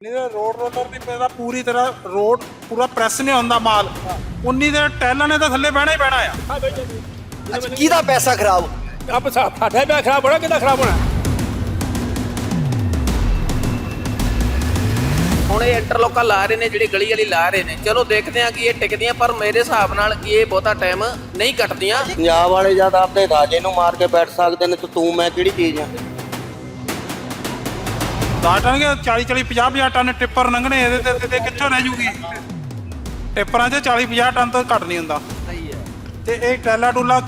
ਨਹੀਂ ਤਾਂ road roller ਦੀ ਪੈਦਾ ਪੂਰੀ ਤਰ੍ਹਾਂ ਰੋਡ ਪੂਰਾ ਪ੍ਰੈਸ ਨਹੀਂ ਹੁੰਦਾ ਮਾਲ। ਉਨੀ ਦੇ ਟੈਲਾਂ ਨੇ ਤਾਂ ਥੱਲੇ ਬਹਿਣਾ ਹੀ ਬਹਿਣਾ ਆ। ਅੱਛਾ ਕਿਹਦਾ ਪੈਸਾ ਖਰਾਬ? ਆਪ ਸਾਡਾ ਪਿਆ ਖਰਾਬ ਹੋਣਾ ਕਿਦਾਂ ਖਰਾਬ ਹੋਣਾ? ਹੁਣ ਇਹ ਇੰਟਰਲੋਕਾਂ ਲਾ ਰਹੇ ਨੇ ਜਿਹੜੀ ਗਲੀ ਵਾਲੀ ਲਾ ਰਹੇ ਨੇ। ਚਲੋ ਦੇਖਦੇ ਆ ਕਿ ਇਹ ਟਿਕਦੀਆਂ ਪਰ ਮੇਰੇ ਹਿਸਾਬ ਨਾਲ ਕਿ ਇਹ ਬਹੁਤਾ ਟਾਈਮ ਨਹੀਂ ਕੱਟਦੀਆਂ। ਪੰਜਾਬ ਵਾਲੇ ਜਦ ਆਪਣੇ ਰਾਜੇ ਨੂੰ ਮਾਰ ਕੇ ਬੈਠ ਸਕਦੇ ਨੇ ਤਾਂ ਤੂੰ ਮੈਂ ਕਿਹੜੀ ਚੀਜ਼ ਆ? ਦਾਟਣਗੇ 40 40 50 50 ਟਨ ਟਿੱਪਰ ਲੰਘਣੇ ਇਹਦੇ ਤੇ ਤੇ- ਤੇ ਕਿੱਥੋਂ ਰਹਿ ਜੂਗੀ ਟਿੱਪਰਾਂ 'ਚ 40 50 ਟਨ ਤੋਂ ਘੱਟ ਨਹੀਂ ਹੁੰਦਾ ਸਹੀ ਹੈ ਤੇ ਇਹ ਟੈਲਾ ਟੂਲਾ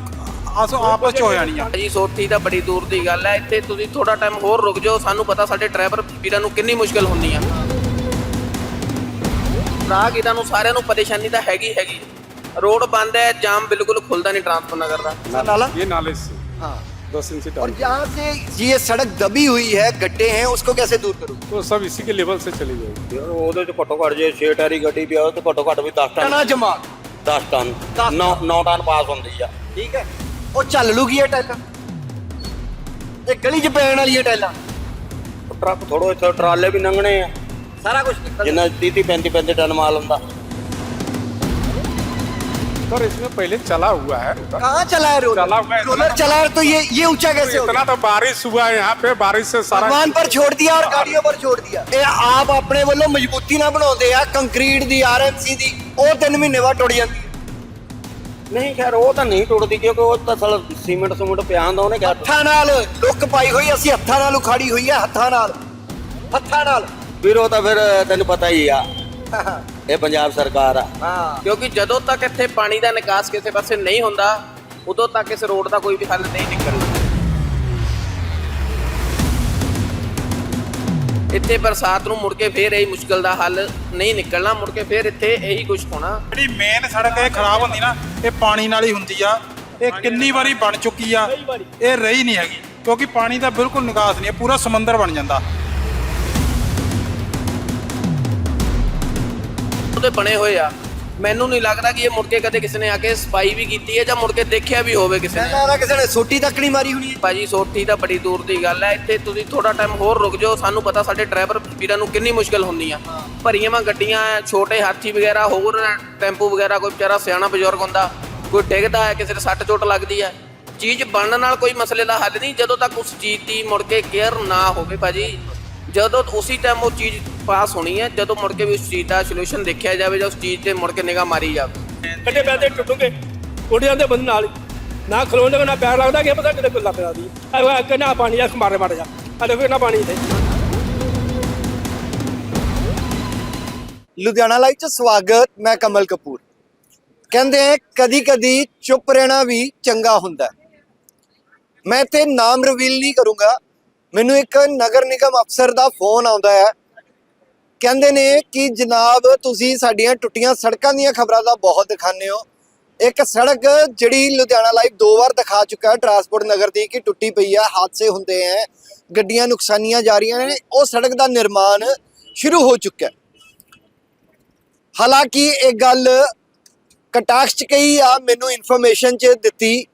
ਆਸ ਆਪਸ 'ਚ ਹੋ ਜਾਣੀਆਂ ਜੀ ਸੋਠੀ ਤਾਂ ਬੜੀ ਦੂਰ ਦੀ ਗੱਲ ਹੈ ਇੱਥੇ ਤੁਸੀਂ ਥੋੜਾ ਟਾਈਮ ਹੋਰ ਰੁਕ ਜਾਓ ਸਾਨੂੰ ਪਤਾ ਸਾਡੇ ਡਰਾਈਵਰ ਵੀਰਾਂ ਨੂੰ ਕਿੰਨੀ ਮੁਸ਼ਕਲ ਹੁੰਦੀ ਆ ਰਾਹਗੀਰਾਂ ਨੂੰ ਸਾਰਿਆਂ ਨੂੰ ਪਰੇਸ਼ਾਨੀ ਤਾਂ ਹੈਗੀ ਹੈਗੀ ਰੋਡ ਬੰਦ ਹੈ ਜਾਮ ਬਿਲਕੁਲ ਖੁੱਲਦਾ ਨਹੀਂ ਟਰਾਂਸਪੋਰਟ ਨਗਰ ਦਾ नाला ये नाले से हाँ दस इंच और डाल यहाँ से ये सड़क दबी हुई है गड्ढे हैं उसको कैसे दूर करूँ तो सब इसी के लेवल से चली जाएगी ਯਾਰ ਉਹਦੇ ਚ ਘੱਟੋ ਘੱਟ ਜੇ 6 ਟਾਰੀ ਗੱਡੀ ਪਿਆ ਤੇ ਘੱਟੋ ਘੱਟ ਵੀ 10 ਟਨ टना जमा 10 ਟਨ ਦਸ 9 9 ਟਨ ਪਾਸ ਹੁੰਦੀ ਆ ठीक है ਉਹ ਚੱਲ ਲੂਗੀ ਇਹ ਟੈਲਾਂ ਇਹ ਗਲੀ 'ਚ ਪੈਣ ਵਾਲੀ ਇਹ ਟੈਲਾਂ ਉਹ ਟਰੱਕ ਥੋੜੋ ਇੱਥੇ ਟਰਾਲੇ ਵੀ ਲੰਘਣੇ ਆ ਸਾਰਾ ਕੁਝ ਨਿਕਲ ਜਿੰਨਾ 30 35 35 ਟਨ ਮਾਲ ਹੁੰਦਾ सर इसमें पहले चला हुआ है कहाँ चला है रोलर चला हुआ है। रोलर चला है तो ये ये ऊंचा कैसे हो इतना तो बारिश हुआ है यहाँ पे बारिश से सारा ਭਗਵਾਨ ਪਰ ਛੋੜ ਦਿਆ ਔਰ ਗਾੜੀਆਂ ਪਰ ਛੋੜ ਦਿਆ ਇਹ ਆਪ ਆਪਣੇ ਵੱਲੋਂ ਮਜ਼ਬੂਤੀ ਨਾਲ ਬਣਾਉਂਦੇ ਆ ਕੰਕਰੀਟ ਦੀ ਆਰਐਮਸੀ ਦੀ ਉਹ 3 ਮਹੀਨੇ ਬਾਅਦ ਟੁੱਟ ਜਾਂਦੀ ਹੈ। ਨਹੀਂ ਖੈਰ ਉਹ ਤਾਂ ਨਹੀਂ ਟੁੱਟਦੀ ਕਿਉਂਕਿ ਉਹ ਤਾਂ ਸਾਲਾ ਸੀਮੈਂਟ ਸਮੂਟ ਪਿਆ ਹੁੰਦਾ ਉਹਨੇ ਕਿਹਾ ਹੱਥਾਂ ਨਾਲ ਲੁੱਕ ਪਾਈ ਹੋਈ ਅਸੀਂ ਹੱਥਾਂ ਨਾਲ ਉਖਾੜੀ ਹੋਈ ਹੈ ਹੱਥਾਂ ਨਾਲ ਹੱਥਾਂ ਨਾਲ ਵੀਰ ਉਹ ਤਾਂ ਫਿਰ ਤੈਨੂੰ ਪਤਾ ਹੀ ਆ ਇਹ ਪੰਜਾਬ ਸਰਕਾਰ ਆ। ਹਾਂ। ਕਿਉਂਕਿ ਜਦੋਂ ਤੱਕ ਇੱਥੇ ਪਾਣੀ ਦਾ ਨਿਕਾਸ ਕਿਸੇ ਪਾਸੇ ਨਹੀਂ ਹੁੰਦਾ ਉਦੋਂ ਤੱਕ ਇਸ ਰੋਡ ਦਾ ਕੋਈ ਵੀ ਹੱਲ ਨਹੀਂ ਨਿਕਲਣਾ ਇੱਥੇ ਬਰਸਾਤ ਨੂੰ ਮੁੜ ਕੇ ਫੇਰ ਇਹ ਮੁਸ਼ਕਲ ਦਾ ਹੱਲ ਨਹੀਂ ਨਿਕਲਣਾ ਮੁੜ ਕੇ ਫੇਰ ਇੱਥੇ ਇਹੀ ਕੁਝ ਹੋਣਾ। ਜਿਹੜੀ ਮੇਨ ਸੜਕ ਇਹ ਖਰਾਬ ਹੁੰਦੀ ਨਾ ਇਹ ਪਾਣੀ ਨਾਲ ਹੀ ਹੁੰਦੀ ਆ। ਇਹ ਕਿੰਨੀ ਵਾਰੀ ਬਣ ਚੁੱਕੀ ਆ। ਇਹ ਰਹੀ ਨਹੀਂ ਹੈਗੀ ਕਿਉਂਕਿ ਪਾਣੀ ਦਾ ਬਿਲਕੁਲ ਨਿਕਾਸ ਨਹੀਂ ਹੈ ਪੂਰਾ ਸਮੁੰਦਰ ਬਣ ਜਾਂਦਾ। ਉਹਦੇ ਬਣੇ ਹੋਏ ਆ। ਮੈਨੂੰ ਨਹੀਂ ਲੱਗਦਾ ਕਿ ਇਹ ਮੁੜ ਕੇ ਕਦੇ ਕਿਸੇ ਨੇ ਆ ਕੇ ਸਫ਼ਾਈ ਵੀ ਕੀਤੀ ਹੈ ਜਾਂ ਮੁੜ ਕੇ ਦੇਖਿਆ ਵੀ ਹੋਵੇ ਕਿਸੇ ਨੇ। ਲੱਗਦਾ ਕਿਸੇ ਨੇ ਸੋਟੀ ਤੱਕ ਨਹੀਂ ਮਾਰੀ ਹੋਣੀ ਭਾਜੀ ਸੋਠੀ ਤਾਂ ਬੜੀ ਦੂਰ ਦੀ ਗੱਲ ਹੈ। ਇੱਥੇ ਤੁਸੀਂ ਥੋੜਾ ਟਾਈਮ ਹੋਰ ਰੁਕ ਜਾਓ। ਸਾਨੂੰ ਪਤਾ ਸਾਡੇ ਡਰਾਈਵਰ ਵੀਰਾਂ ਨੂੰ ਕਿੰਨੀ ਮੁਸ਼ਕਲ ਹੁੰਦੀ ਆ। ਭਰੀਆਂ ਵਾਂ ਗੱਡੀਆਂ ਛੋਟੇ ਹਾਥੀ ਵਗੈਰਾ ਹੋਰ ਟੈਂਪੂ ਵਗੈਰਾ ਕੋਈ ਵਿਚਾਰਾ ਸਿਆਣਾ ਬਜ਼ੁਰਗ ਹੁੰਦਾ ਕੋਈ ਡਿੱਗਦਾ ਹੈ ਕਿਸੇ ਦੇ ਸੱਟ ਚੋਟ ਲੱਗਦੀ ਹੈ। ਚੀਜ਼ ਬਣਨ ਨਾਲ ਕੋਈ ਮਸਲੇ ਦਾ ਹੱਲ ਨਹੀਂ। ਜਦੋਂ ਤੱਕ ਉਸ ਚੀਜ਼ ਦੀ ਮੁੜ ਕੇ ਕੇਅਰ ਨਾ ਹੋਵੇ ਭਾਜੀ ਜਦੋਂ ਉਸੇ ਟਾਈਮ ਉਹ ਚੀਜ਼ ਪਾਸ ਹੋਣੀ ਹੈ ਜਦੋਂ ਮੁੜ ਕੇ ਵੀ ਉਸ ਚੀਜ਼ ਦਾ ਸੋਲੂਸ਼ਨ ਦੇਖਿਆ ਜਾਵੇ ਜਾਂ ਉਸ ਚੀਜ਼ ਤੇ ਮੁੜ ਕੇ ਨਿਗਾਹ ਮਾਰੀ ਜਾਵੇ। ਕੱਟੇ ਪੈਦੇ ਟੁੱਟੂਗੇ ਉੱਡ ਜਾਂਦੇ ਬੰਦ ਨਾਲ। ਨਾ ਖਲੋਣ ਨਾ ਪੈਰ ਲੱਗਦਾ ਕਿ ਪਤਾ ਕਿਤੇ ਕੋਈ ਲੱਗ ਜਾਂਦੀ ਆ ਕਿੰਨਾ ਪਾਣੀ ਆ ਮਾਰੇ ਮਾਰੇ ਜਾ ਆ ਦੇਖੋ ਕਿੰਨਾ ਪਾਣੀ ਇੱਥੇ। ਲੁਧਿਆਣਾ ਲਾਈਵ 'ਚ ਸਵਾਗਤ ਮੈਂ ਕਮਲ ਕਪੂਰ। ਕਹਿੰਦੇ ਆ ਕਦੀ ਕਦੀ ਚੁੱਪ ਰਹਿਣਾ ਵੀ ਚੰਗਾ ਹੁੰਦਾ ਹੈ। ਮੈਂ ਇੱਥੇ ਨਾਮ ਰਿਵੀਲ ਨਹੀਂ ਕਰੂੰਗਾ। ਮੈਨੂੰ ਇੱਕ ਨਗਰ ਨਿਗਮ ਅਫਸਰ ਦਾ ਫੋਨ ਆਉਂਦਾ ਹੈ। ਕਹਿੰਦੇ ਨੇ ਕਿ ਜਨਾਬ, ਤੁਸੀਂ ਸਾਡੀਆਂ ਟੁੱਟੀਆਂ ਸੜਕਾਂ ਦੀਆਂ ਖਬਰਾਂ ਦਾ ਬਹੁਤ ਦਿਖਾਉਂਦੇ ਹੋ। ਇੱਕ ਸੜਕ ਜਿਹੜੀ ਲੁਧਿਆਣਾ ਲਾਈਵ ਦੋ ਵਾਰ ਦਿਖਾ ਚੁੱਕਾ ਟਰਾਂਸਪੋਰਟ ਨਗਰ ਦੀ ਕਿ ਟੁੱਟੀ ਪਈ ਹੈ ਹਾਦਸੇ ਹੁੰਦੇ ਹੈ ਗੱਡੀਆਂ ਨੁਕਸਾਨੀਆਂ ਜਾ ਰਹੀਆਂ ਨੇ, ਉਹ ਸੜਕ ਦਾ ਨਿਰਮਾਣ ਸ਼ੁਰੂ ਹੋ ਚੁੱਕਾ ਹਾਲਾਂਕਿ ਇਹ ਗੱਲ ਕਟਾਕਸ਼ ਚ ਕਹੀ ਆ, ਮੈਨੂੰ ਇਨਫੋਰਮੇਸ਼ਨ ਚ ਦਿੱਤੀ।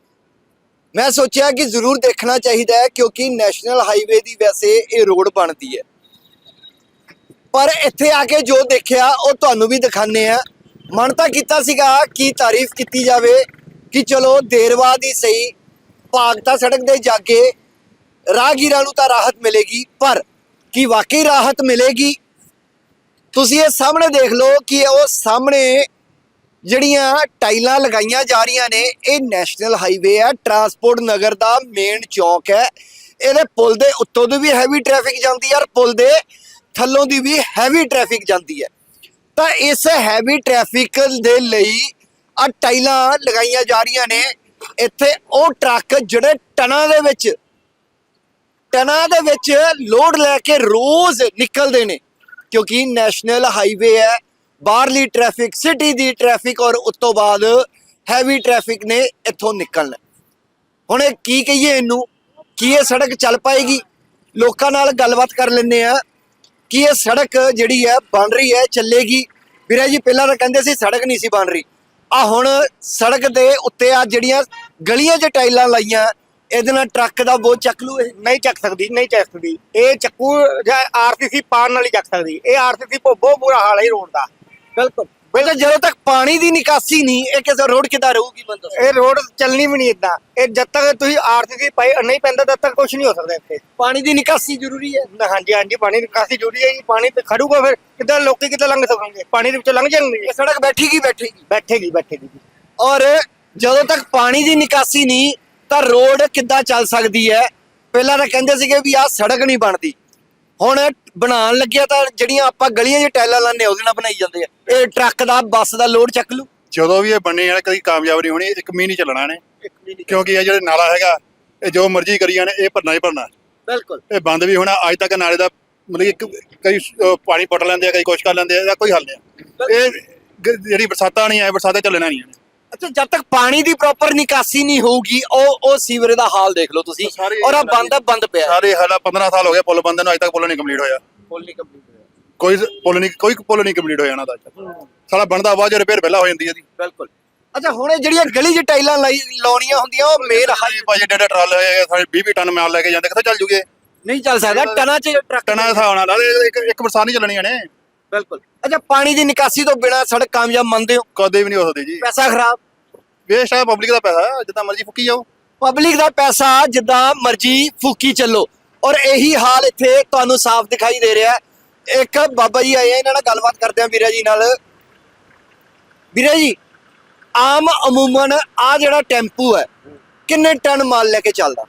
ਮੈਂ ਸੋਚਿਆ ਕਿ ਜ਼ਰੂਰ ਦੇਖਣਾ ਚਾਹੀਦਾ ਹੈ ਕਿਉਂਕਿ ਨੈਸ਼ਨਲ ਹਾਈਵੇ ਦੀ ਵੈਸੇ ਇਹ ਰੋਡ ਬਣਦੀ ਹੈ। ਪਰ ਇੱਥੇ ਆ ਕੇ ਜੋ ਦੇਖਿਆ, ਉਹ ਤੁਹਾਨੂੰ ਵੀ ਦਿਖਾਣੇ ਆ ਮਨ ਤਾਂ ਕੀਤਾ ਸੀਗਾ ਕਿ ਤਾਰੀਫ ਕੀਤੀ ਜਾਵੇ ਕਿ ਚਲੋ ਦੇਰ ਬਾਅਦ ਹੀ ਸਹੀ ਭਾਗਤਾ ਸੜਕ ਦੇ ਜਾ ਕੇ ਰਾਹਗੀਰਾਂ ਨੂੰ ਤਾਂ ਰਾਹਤ ਮਿਲੇਗੀ, ਪਰ ਕੀ ਵਾਕਈ ਰਾਹਤ ਮਿਲੇਗੀ? ਤੁਸੀਂ ਇਹ ਸਾਹਮਣੇ ਦੇਖ ਲਓ ਕਿ ਉਹ ਸਾਹਮਣੇ ਜਿਹੜੀਆਂ ਟਾਈਲਾਂ ਲਗਾਈਆਂ ਜਾ ਰਹੀਆਂ ਨੇ, ਇਹ ਨੈਸ਼ਨਲ ਹਾਈਵੇ ਹੈ, ਟਰਾਂਸਪੋਰਟ ਨਗਰ ਦਾ ਮੇਨ ਚੌਕ ਹੈ। ਇਹਦੇ ਪੁਲ ਦੇ ਉੱਤੋਂ ਦੀ ਵੀ ਹੈਵੀ ਟ੍ਰੈਫਿਕ ਜਾਂਦੀ ਹੈ ਔਰ ਪੁਲ ਦੇ ਥੱਲੋਂ ਦੀ ਵੀ ਹੈਵੀ ਟ੍ਰੈਫਿਕ ਜਾਂਦੀ ਹੈ। ਤਾਂ ਇਸ ਹੈਵੀ ਟ੍ਰੈਫਿਕ ਦੇ ਲਈ ਆ ਟਾਈਲਾਂ ਲਗਾਈਆਂ ਜਾ ਰਹੀਆਂ ਨੇ। ਇੱਥੇ ਉਹ ਟਰੱਕ ਜਿਹੜੇ ਟਨਾਂ ਦੇ ਵਿੱਚ, ਟਨਾਂ ਦੇ ਵਿੱਚ ਲੋਡ ਲੈ ਕੇ ਰੋਜ਼ ਨਿਕਲਦੇ ਨੇ। ਕਿਉਂਕਿ ਨੈਸ਼ਨਲ ਹਾਈਵੇ ਹੈ, ਬਾਹਰਲੀ ਟ੍ਰੈਫਿਕ ਸਿਟੀ ਦੀ ਟ੍ਰੈਫਿਕ ਔਰ ਉਸ ਤੋਂ ਬਾਅਦ ਹੈਵੀ ਟ੍ਰੈਫਿਕ ਨੇ ਇੱਥੋਂ ਨਿਕਲਣਾ। ਹੁਣ ਇਹ ਕੀ ਕਹੀਏ ਇਹਨੂੰ? ਕੀ ਇਹ ਸੜਕ ਚੱਲ ਪਾਏਗੀ? ਲੋਕਾਂ ਨਾਲ ਗੱਲਬਾਤ ਕਰ ਲੈਂਦੇ ਆ ਕਿ ਇਹ ਸੜਕ ਜਿਹੜੀ ਹੈ, ਬਣ ਰਹੀ ਹੈ, ਚੱਲੇਗੀ। ਵੀਰੇ ਜੀ, ਪਹਿਲਾਂ ਤਾਂ ਕਹਿੰਦੇ ਸੀ ਸੜਕ ਨਹੀਂ ਸੀ ਬਣ ਰਹੀ। ਆ ਹੁਣ ਸੜਕ ਦੇ ਉੱਤੇ ਆ ਜਿਹੜੀਆਂ ਗਲੀਆਂ 'ਚ ਟਾਈਲਾਂ ਲਾਈਆਂ, ਇਹਦੇ ਨਾਲ ਟਰੱਕ ਦਾ ਬੋਝ ਚੱਕ ਲੂ, ਇਹ ਨਹੀਂ ਚੱਕ ਸਕਦੀ, ਨਹੀਂ ਚੱਕ ਸਕਦੀ। ਇਹ ਚੱਕੂ ਜਾਂ ਆਰਸੀਸੀ ਪਾਰ ਨਾਲ ਹੀ ਚੱਕ ਸਕਦੀ। ਇਹ ਆਰਸੀਸੀ ਬਹੁਤ ਬੁਰਾ ਹਾਲ ਹੈ ਇਹ ਰੋਡ ਦਾ। ਬਿਲਕੁਲ। ਬੇਟਾ ਜਦੋਂ ਤੱਕ ਪਾਣੀ ਦੀ ਨਿਕਾਸੀ ਨਹੀਂ ਇਹ ਕਿਸੇ ਰੋਡ ਕਿੱਦਾਂ ਰਹੂਗੀ ਦੱਸੋ। ਇਹ ਰੋਡ ਚੱਲਣੀ ਵੀ ਨਹੀਂ ਇਦਾਂ ਇਹ ਜਦ ਤੱਕ ਤੁਸੀਂ ਆਰਸੀਸੀ ਪਾਈ ਨਹੀਂ ਪੈਂਦਾ ਤਦ ਤੱਕ ਕੁਝ ਨਹੀਂ ਹੋ ਸਕਦਾ ਇੱਥੇ। ਪਾਣੀ ਦੀ ਨਿਕਾਸੀ ਜ਼ਰੂਰੀ ਹੈ? ਹਾਂਜੀ ਹਾਂਜੀ ਪਾਣੀ ਨਿਕਾਸੀ ਜ਼ਰੂਰੀ ਹੈ ਜੀ। ਪਾਣੀ ਤੇ ਖੜੂਗਾ ਫਿਰ ਕਿੱਦਾਂ ਲੋਕੀ ਕਿੱਦਾਂ ਲੰਘ ਸਕਣਗੇ? ਪਾਣੀ ਦੇ ਵਿੱਚੋਂ ਲੰਘ ਜਾਣਗੇ? ਇਹ ਸੜਕ ਬੈਠੇਗੀ ਬੈਠੇਗੀ। ਬੈਠੇਗੀ ਬੈਠੇਗੀ ਔਰ ਜਦੋਂ ਤੱਕ ਪਾਣੀ ਦੀ ਨਿਕਾਸੀ ਨਹੀਂ ਤਾਂ ਰੋਡ ਕਿੱਦਾਂ ਚੱਲ ਸਕਦੀ ਹੈ? ਪਹਿਲਾਂ ਤਾਂ ਕਹਿੰਦੇ ਸੀਗੇ ਵੀ ਆਹ ਸੜਕ ਨਹੀਂ ਬਣਦੀ। ਹੁਣ ਬਣਾਉਣ ਲੱਗਿਆ ਤਾਂ ਜਿਹੜੀਆਂ ਆਪਾਂ ਗਲੀਆਂ 'ਚ ਟਾਇਲਾਂ ਲਾਉਂਦੇ ਉਹਦੇ ਨਾਲ ਬਣਾਈ ਜਾਂਦੇ ਆ। ਇਹ ਟਰੱਕ ਦਾ ਬੱਸ ਦਾ ਲੋਡ ਚੱਕ ਲੂ ਜਦੋਂ ਵੀ ਇਹ ਬਣੇ ਆ ਕਦੀ ਕਾਮਯਾਬ ਨਹੀਂ ਹੋਣੀ ਇੱਕ ਮੀਂਹ ਨਹੀਂ ਚੱਲਣਾ ਨੇ ਕਿਉਂਕਿ ਇਹ ਜਿਹੜੇ ਨਾਲਾ ਹੈਗਾ ਇਹ ਜੋ ਮਰਜ਼ੀ ਕਰੀ ਜਾਣੇ ਇਹ ਭਰਨਾ ਹੀ ਭਰਨਾ। ਬਿਲਕੁਲ। ਇਹ ਬੰਦ ਵੀ ਹੋਣਾ ਅੱਜ ਤੱਕ ਨਾਲੇ ਦਾ ਮਤਲਬ ਇੱਕ- ਕਈ ਪਾਣੀ ਪੁੱਟ ਲੈਂਦੇ ਆ ਕਈ ਕੁਛ ਕਰ ਲੈਂਦੇ ਆ ਇਹਦਾ ਕੋਈ ਹੱਲ ਨਹੀਂ ਇਹ ਜਿਹੜੀ ਬਰਸਾਤਾਂ ਨਹੀਂ ਆਏ ਬਰਸਾਤਾਂ ਚੱਲਣਾ ਨਹੀਂ ਅੱਛਾ ਜਦ ਤੱਕ ਪਾਣੀ ਦੀ ਪ੍ਰੋਪਰ ਨਿਕਾਸੀ ਨਹੀਂ ਹੋਊਗੀ ਉਹ ਉਹ ਸੀਵਰੇ ਦਾ ਹਾਲ ਦੇਖ ਲਓ ਤੁਸੀਂ। ਸਾਰੇ ਔਰ ਆ ਬੰਦ ਆ ਬੰਦ ਪਿਆ ਸਾਰੇ ਹਾਲਾ 15 ਸਾਲ ਹੋ ਗਏ ਪੁੱਲ ਬੰਦੇ ਨੂੰ ਅੱਜ ਤੱਕ ਪੁੱਲ ਨਹੀਂ ਕੰਪਲੀਟ ਹੋਇਆ। ਫੁੱਲ ਨਹੀਂ ਕੰਪਲੀਟ ਹੋਇਆ। ਕੋਈ ਪੁੱਲ ਨਹੀਂ ਕੋਈ ਪੁੱਲ ਨਹੀਂ ਕੰਪਲੀਟ ਹੋਇਆ ਇਹਨਾਂ ਦਾ ਅੱਜ ਤੱਕ। ਸਾਲਾ ਬਣਦਾ ਆਵਾਜ਼ ਰਿਪੇਅਰ ਪਹਿਲਾਂ ਹੋ ਜਾਂਦੀ ਹੈ ਜੀ। ਬਿਲਕੁਲ। ਅੱਛਾ ਹੁਣ ਇਹ ਜਿਹੜੀਆਂ ਗਲੀ 'ਚ ਟਾਈਲਾਂ ਲਾਈ ਲਾਉਣੀਆਂ ਹੁੰਦੀਆਂ ਉਹ ਮੇਰ ਹਾਈ ਭਾਜੀ ਡੇਢ ਟਰਾਲੇ ਹੋਏ ਸਾਰੇ 20 20 ਟਨ ਮਾਲ ਲੈ ਕੇ ਜਾਂਦੇ ਕਿੱਥੇ ਚੱਲ ਜੂਗੇ? ਨਹੀਂ ਚੱਲ ਸਕਦਾ ਟਨਾਂ 'ਚ ਟਰੱਕ ਟਨਾਂ ਦੇ ਹਿਸਾਬ ਨਾਲ ਇਹ ਇੱਕ ਇੱਕ ਬਰਸਾਤ ਨਹੀਂ ਚੱਲਣੀਆਂ ਨੇ ਬਿਲਕੁਲ। ਅੱਛਾ ਪਾਣੀ ਦੀ ਨਿਕਾਸੀ ਤੋਂ ਬਿਨਾ ਸੜਕ ਕਾਮਯਾਬ ਮੰਨਦੇ ਹੋ? ਕਦੇ ਵੀ ਨਹੀਂ ਹੋ ਸਕਦੀ ਜੀ। ਪੈਸਾ ਖਰਾਬ? ਵੇਸਟ ਹੈ ਪਬਲਿਕ ਦਾ ਪੈਸਾ ਜਿੱਦਾਂ ਮਰਜ਼ੀ ਫੁੱਕੀ ਜਾਓ। ਪਬਲਿਕ ਦਾ ਪੈਸਾ ਜਿੱਦਾਂ ਮਰਜ਼ੀ ਫੂਕੀ ਚੱਲੋ। ਔਰ ਇਹੀ ਹਾਲ ਇੱਥੇ ਤੁਹਾਨੂੰ ਸਾਫ਼ ਦਿਖਾਈ ਦੇ ਰਿਹਾ ਹੈ। ਇੱਕ ਬਾਬਾ ਜੀ ਆਏ ਆ ਇਹਨਾਂ ਨਾਲ ਗੱਲਬਾਤ ਕਰਦੇ ਆ ਵੀਰਾ ਜੀ ਨਾਲ। ਵੀਰਾ ਜੀ ਆਮ ਅਮੂਮਨ ਆ ਜਿਹੜਾ ਟੈਂਪੂ ਹੈ ਕਿੰਨੇ ਟਨ ਮਾਲ ਲੈ ਕੇ ਚੱਲਦਾ?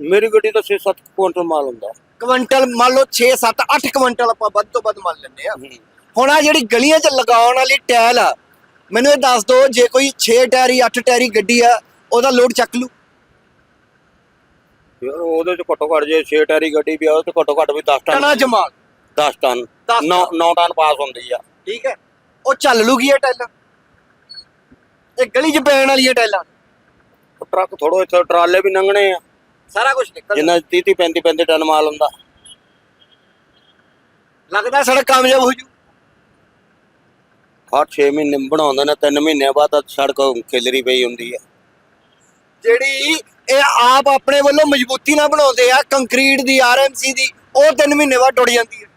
ਮੇਰੀ ਗੱਡੀ ਤਾਂ 6-7 ਕੁਇੰਟਲ ਮਾਲ ਹੁੰਦਾ। ਕੁਇੰਟਲ ਮੰਨ ਲਓ 6 7 8 ਕੁਇੰਟਲ ਆਪਾਂ ਵੱਧ ਤੋਂ ਵੱਧ ਮੰਨ ਲੈਂਦੇ ਆ ਹੁਣ ਆ ਜਿਹੜੀ ਗਲੀਆਂ 'ਚ ਲਗਾਉਣ ਵਾਲੀ ਟਾਇਲ ਆ ਮੈਨੂੰ ਇਹ ਦੱਸ ਦਿਓ ਜੇ ਕੋਈ 6 ਟਾਇਰੀ 8 ਟਾਇਰੀ ਗੱਡੀ ਆ ਉਹਦਾ ਲੋਡ ਚੱਕ ਲੂ ਯਾਰ ਉਹਦੇ ਚ ਘੱਟੋ ਘੱਟ ਜੇ 6 ਟਾਇਰੀ ਗੱਡੀ ਵੀ ਆ ਉਹ ਤੇ ਘੱਟੋ ਘੱਟ ਵੀ 10 ਟਨ ਟਨਾ ਜਮਾਲ 10 ਟਨ। ਦਸ 9 9 ਟਨ ਪਾਸ ਹੁੰਦੀ ਆ। ਠੀਕ ਹੈ। ਉਹ ਚੱਲ ਲੂਗੀ ਇਹ ਟਾਇਲਾਂ। ਇਹ ਗਲੀ 'ਚ ਪੈਣ ਵਾਲੀ ਇਹ ਟਾਇਲਾਂ। ਉਹ ਟਰੱਕ ਥੋੜੋ ਇੱਥੇ ਟਰਾਲੇ ਵੀ ਲੰਘਣੇ ਆ। ਸਾਰਾ ਕੁਝ ਨਿਕਲ ਜਿੰਨਾ 30 30 35 35 ਟਨ ਮਾਲ ਹੁੰਦਾ। ਲੱਗਦਾ ਸੜਕ ਕਾਮਯਾਬ ਹੋ ਜੂ। ਹਰ 6 ਮਹੀਨੇ ਬਣਾਉਂਦੇ ਨੇ 3 ਮਹੀਨੇ ਬਾਅਦ ਸੜਕ ਖਿਲਰੀ ਪਈ ਹੁੰਦੀ ਆ ਜਿਹੜੀ ਇਹ ਆਪ ਆਪਣੇ ਵੱਲੋਂ ਮਜ਼ਬੂਤੀ ਨਾਲ ਬਣਾਉਂਦੇ ਆ ਕੰਕਰੀਟ ਦੀ ਆਰਐਮਸੀ ਦੀ ਉਹ 3 ਮਹੀਨੇ ਬਾਅਦ ਟੁੱਟ ਜਾਂਦੀ ਹੈ।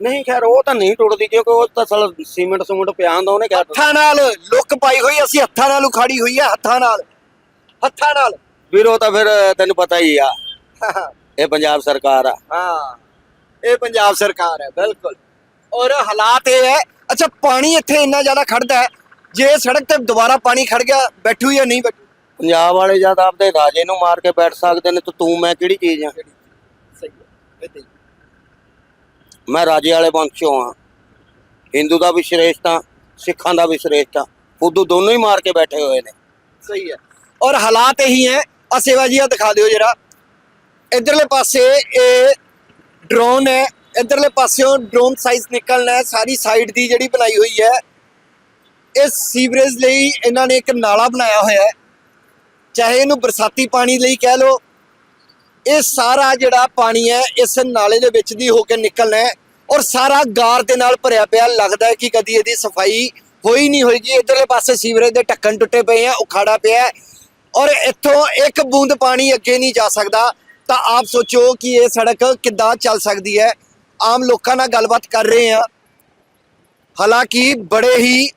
ਨਹੀਂ ਖੈਰ ਉਹ ਤਾਂ ਨਹੀਂ ਟੁੱਟਦੀ ਕਿਉਂਕਿ ਉਹ ਤਾਂ ਸਾਲ ਸੀਮੈਂਟ ਸਮੂਟ ਪਿਆ ਹੁੰਦਾ ਉਹਨੇ ਕਿਹਾ ਹੱਥਾਂ ਨਾਲ ਲੁੱਕ ਪਾਈ ਹੋਈ ਅਸੀਂ ਹੱਥਾਂ ਨਾਲ ਉਖਾੜੀ ਹੋਈ ਹੈ ਹੱਥਾਂ ਨਾਲ। ਹੱਥਾਂ ਨਾਲ। ਵੀਰ ਉਹ ਤਾਂ ਫਿਰ ਤੈਨੂੰ ਪਤਾ ਹੀ ਆ। ਇਹ ਪੰਜਾਬ ਸਰਕਾਰ ਆ। ਹਾਂ ਇਹ ਪੰਜਾਬ ਸਰਕਾਰ ਹੈ ਬਿਲਕੁਲ। ਔਰ ਹਾਲਾਤ ਇਹ ਹੈ ਅੱਛਾ ਪਾਣੀ ਇੱਥੇ ਇੰਨਾ ਜ਼ਿਆਦਾ ਖੜਦਾ ਹੈ ਜੇ ਸੜਕ ਤੇ ਦੁਬਾਰਾ ਪਾਣੀ ਖੜ ਗਿਆ ਬੈਠੂ ਜਾਂ ਨਹੀਂ ਬੈਠੂ? ਪੰਜਾਬ ਵਾਲੇ ਜਦ ਆਪਦੇ ਰਾਜੇ ਨੂੰ ਮਾਰ ਕੇ ਬੈਠ ਸਕਦੇ ਨੇ ਤਾਂ ਤੂੰ ਮੈਂ ਕਿਹੜੀ ਚੀਜ਼ ਆ? ਸਹੀ ਹੈ ਮੈਂ ਰਾਜੇ ਵਾਲੇ ਵੰਸ਼ੋਂ ਆ। ਹਿੰਦੂ ਦਾ ਵੀ ਸ਼੍ਰੇਸ਼ਟ ਆ ਸਿੱਖਾਂ ਦਾ ਵੀ ਸ਼੍ਰੇਸ਼ਟ ਆ। ਫੁੱਦੂ ਦੋਨੋਂ ਹੀ ਮਾਰ ਕੇ ਬੈਠੇ ਹੋਏ ਨੇ। ਸਹੀ ਹੈ। ਔਰ ਹਾਲਾਤ ਇਹੀ ਹੈ ਆ ਸੇਵਾ ਜੀ ਆ ਦਿਖਾ ਦਿਓ ਜਰਾ। ਇਧਰਲੇ ਪਾਸੇ ਇਹ ਡਰੋਨ ਹੈ। ਇਧਰਲੇ ਪਾਸਿਓਂ ਡਰੋਨ ਸਾਈਜ਼ ਨਿਕਲਣਾ ਹੈ। ਸਾਰੀ ਸਾਈਡ ਦੀ ਜਿਹੜੀ ਬਣਾਈ ਹੋਈ ਹੈ ਇਸ ਸੀਵਰੇਜ ਲਈ ਇਹਨਾਂ ਨੇ ਇੱਕ ਨਾਲਾ ਬਣਾਇਆ ਹੋਇਆ ਹੈ। ਚਾਹੇ ਇਹਨੂੰ ਬਰਸਾਤੀ ਪਾਣੀ ਲਈ ਕਹਿ ਲਓ, ਇਹ ਸਾਰਾ ਜਿਹੜਾ ਪਾਣੀ ਹੈ, ਇਸ ਨਾਲੇ ਦੇ ਵਿੱਚ ਦੀ ਹੋ ਕੇ ਨਿਕਲਣਾ ਹੈ ਔਰ ਸਾਰਾ ਗਾਰ ਦੇ ਨਾਲ ਭਰਿਆ ਪਿਆ। ਲੱਗਦਾ ਹੈ ਕਿ ਕਦੀ ਇਹਦੀ ਸਫ਼ਾਈ ਹੋਈ ਨਹੀਂ ਹੋਏਗੀ। ਇਧਰਲੇ ਪਾਸੇ ਸੀਵਰੇਜ ਦੇ ਢੱਕਣ ਟੁੱਟੇ ਪਏ ਆ, ਉਖਾੜਾ ਪਿਆ ਔਰ ਇੱਥੋਂ ਇੱਕ ਬੂੰਦ ਪਾਣੀ ਅੱਗੇ ਨਹੀਂ ਜਾ ਸਕਦਾ, ਤਾਂ ਆਪ ਸੋਚੋ ਕਿ ਇਹ ਸੜਕ ਕਿੱਦਾਂ ਚੱਲ ਸਕਦੀ ਹੈ। ਆਮ ਲੋਕਾਂ ਨਾਲ ਗੱਲਬਾਤ ਕਰ ਰਹੇ ਆ ਹਾਲਾਂਕਿ ਬੜੇ ਹੀ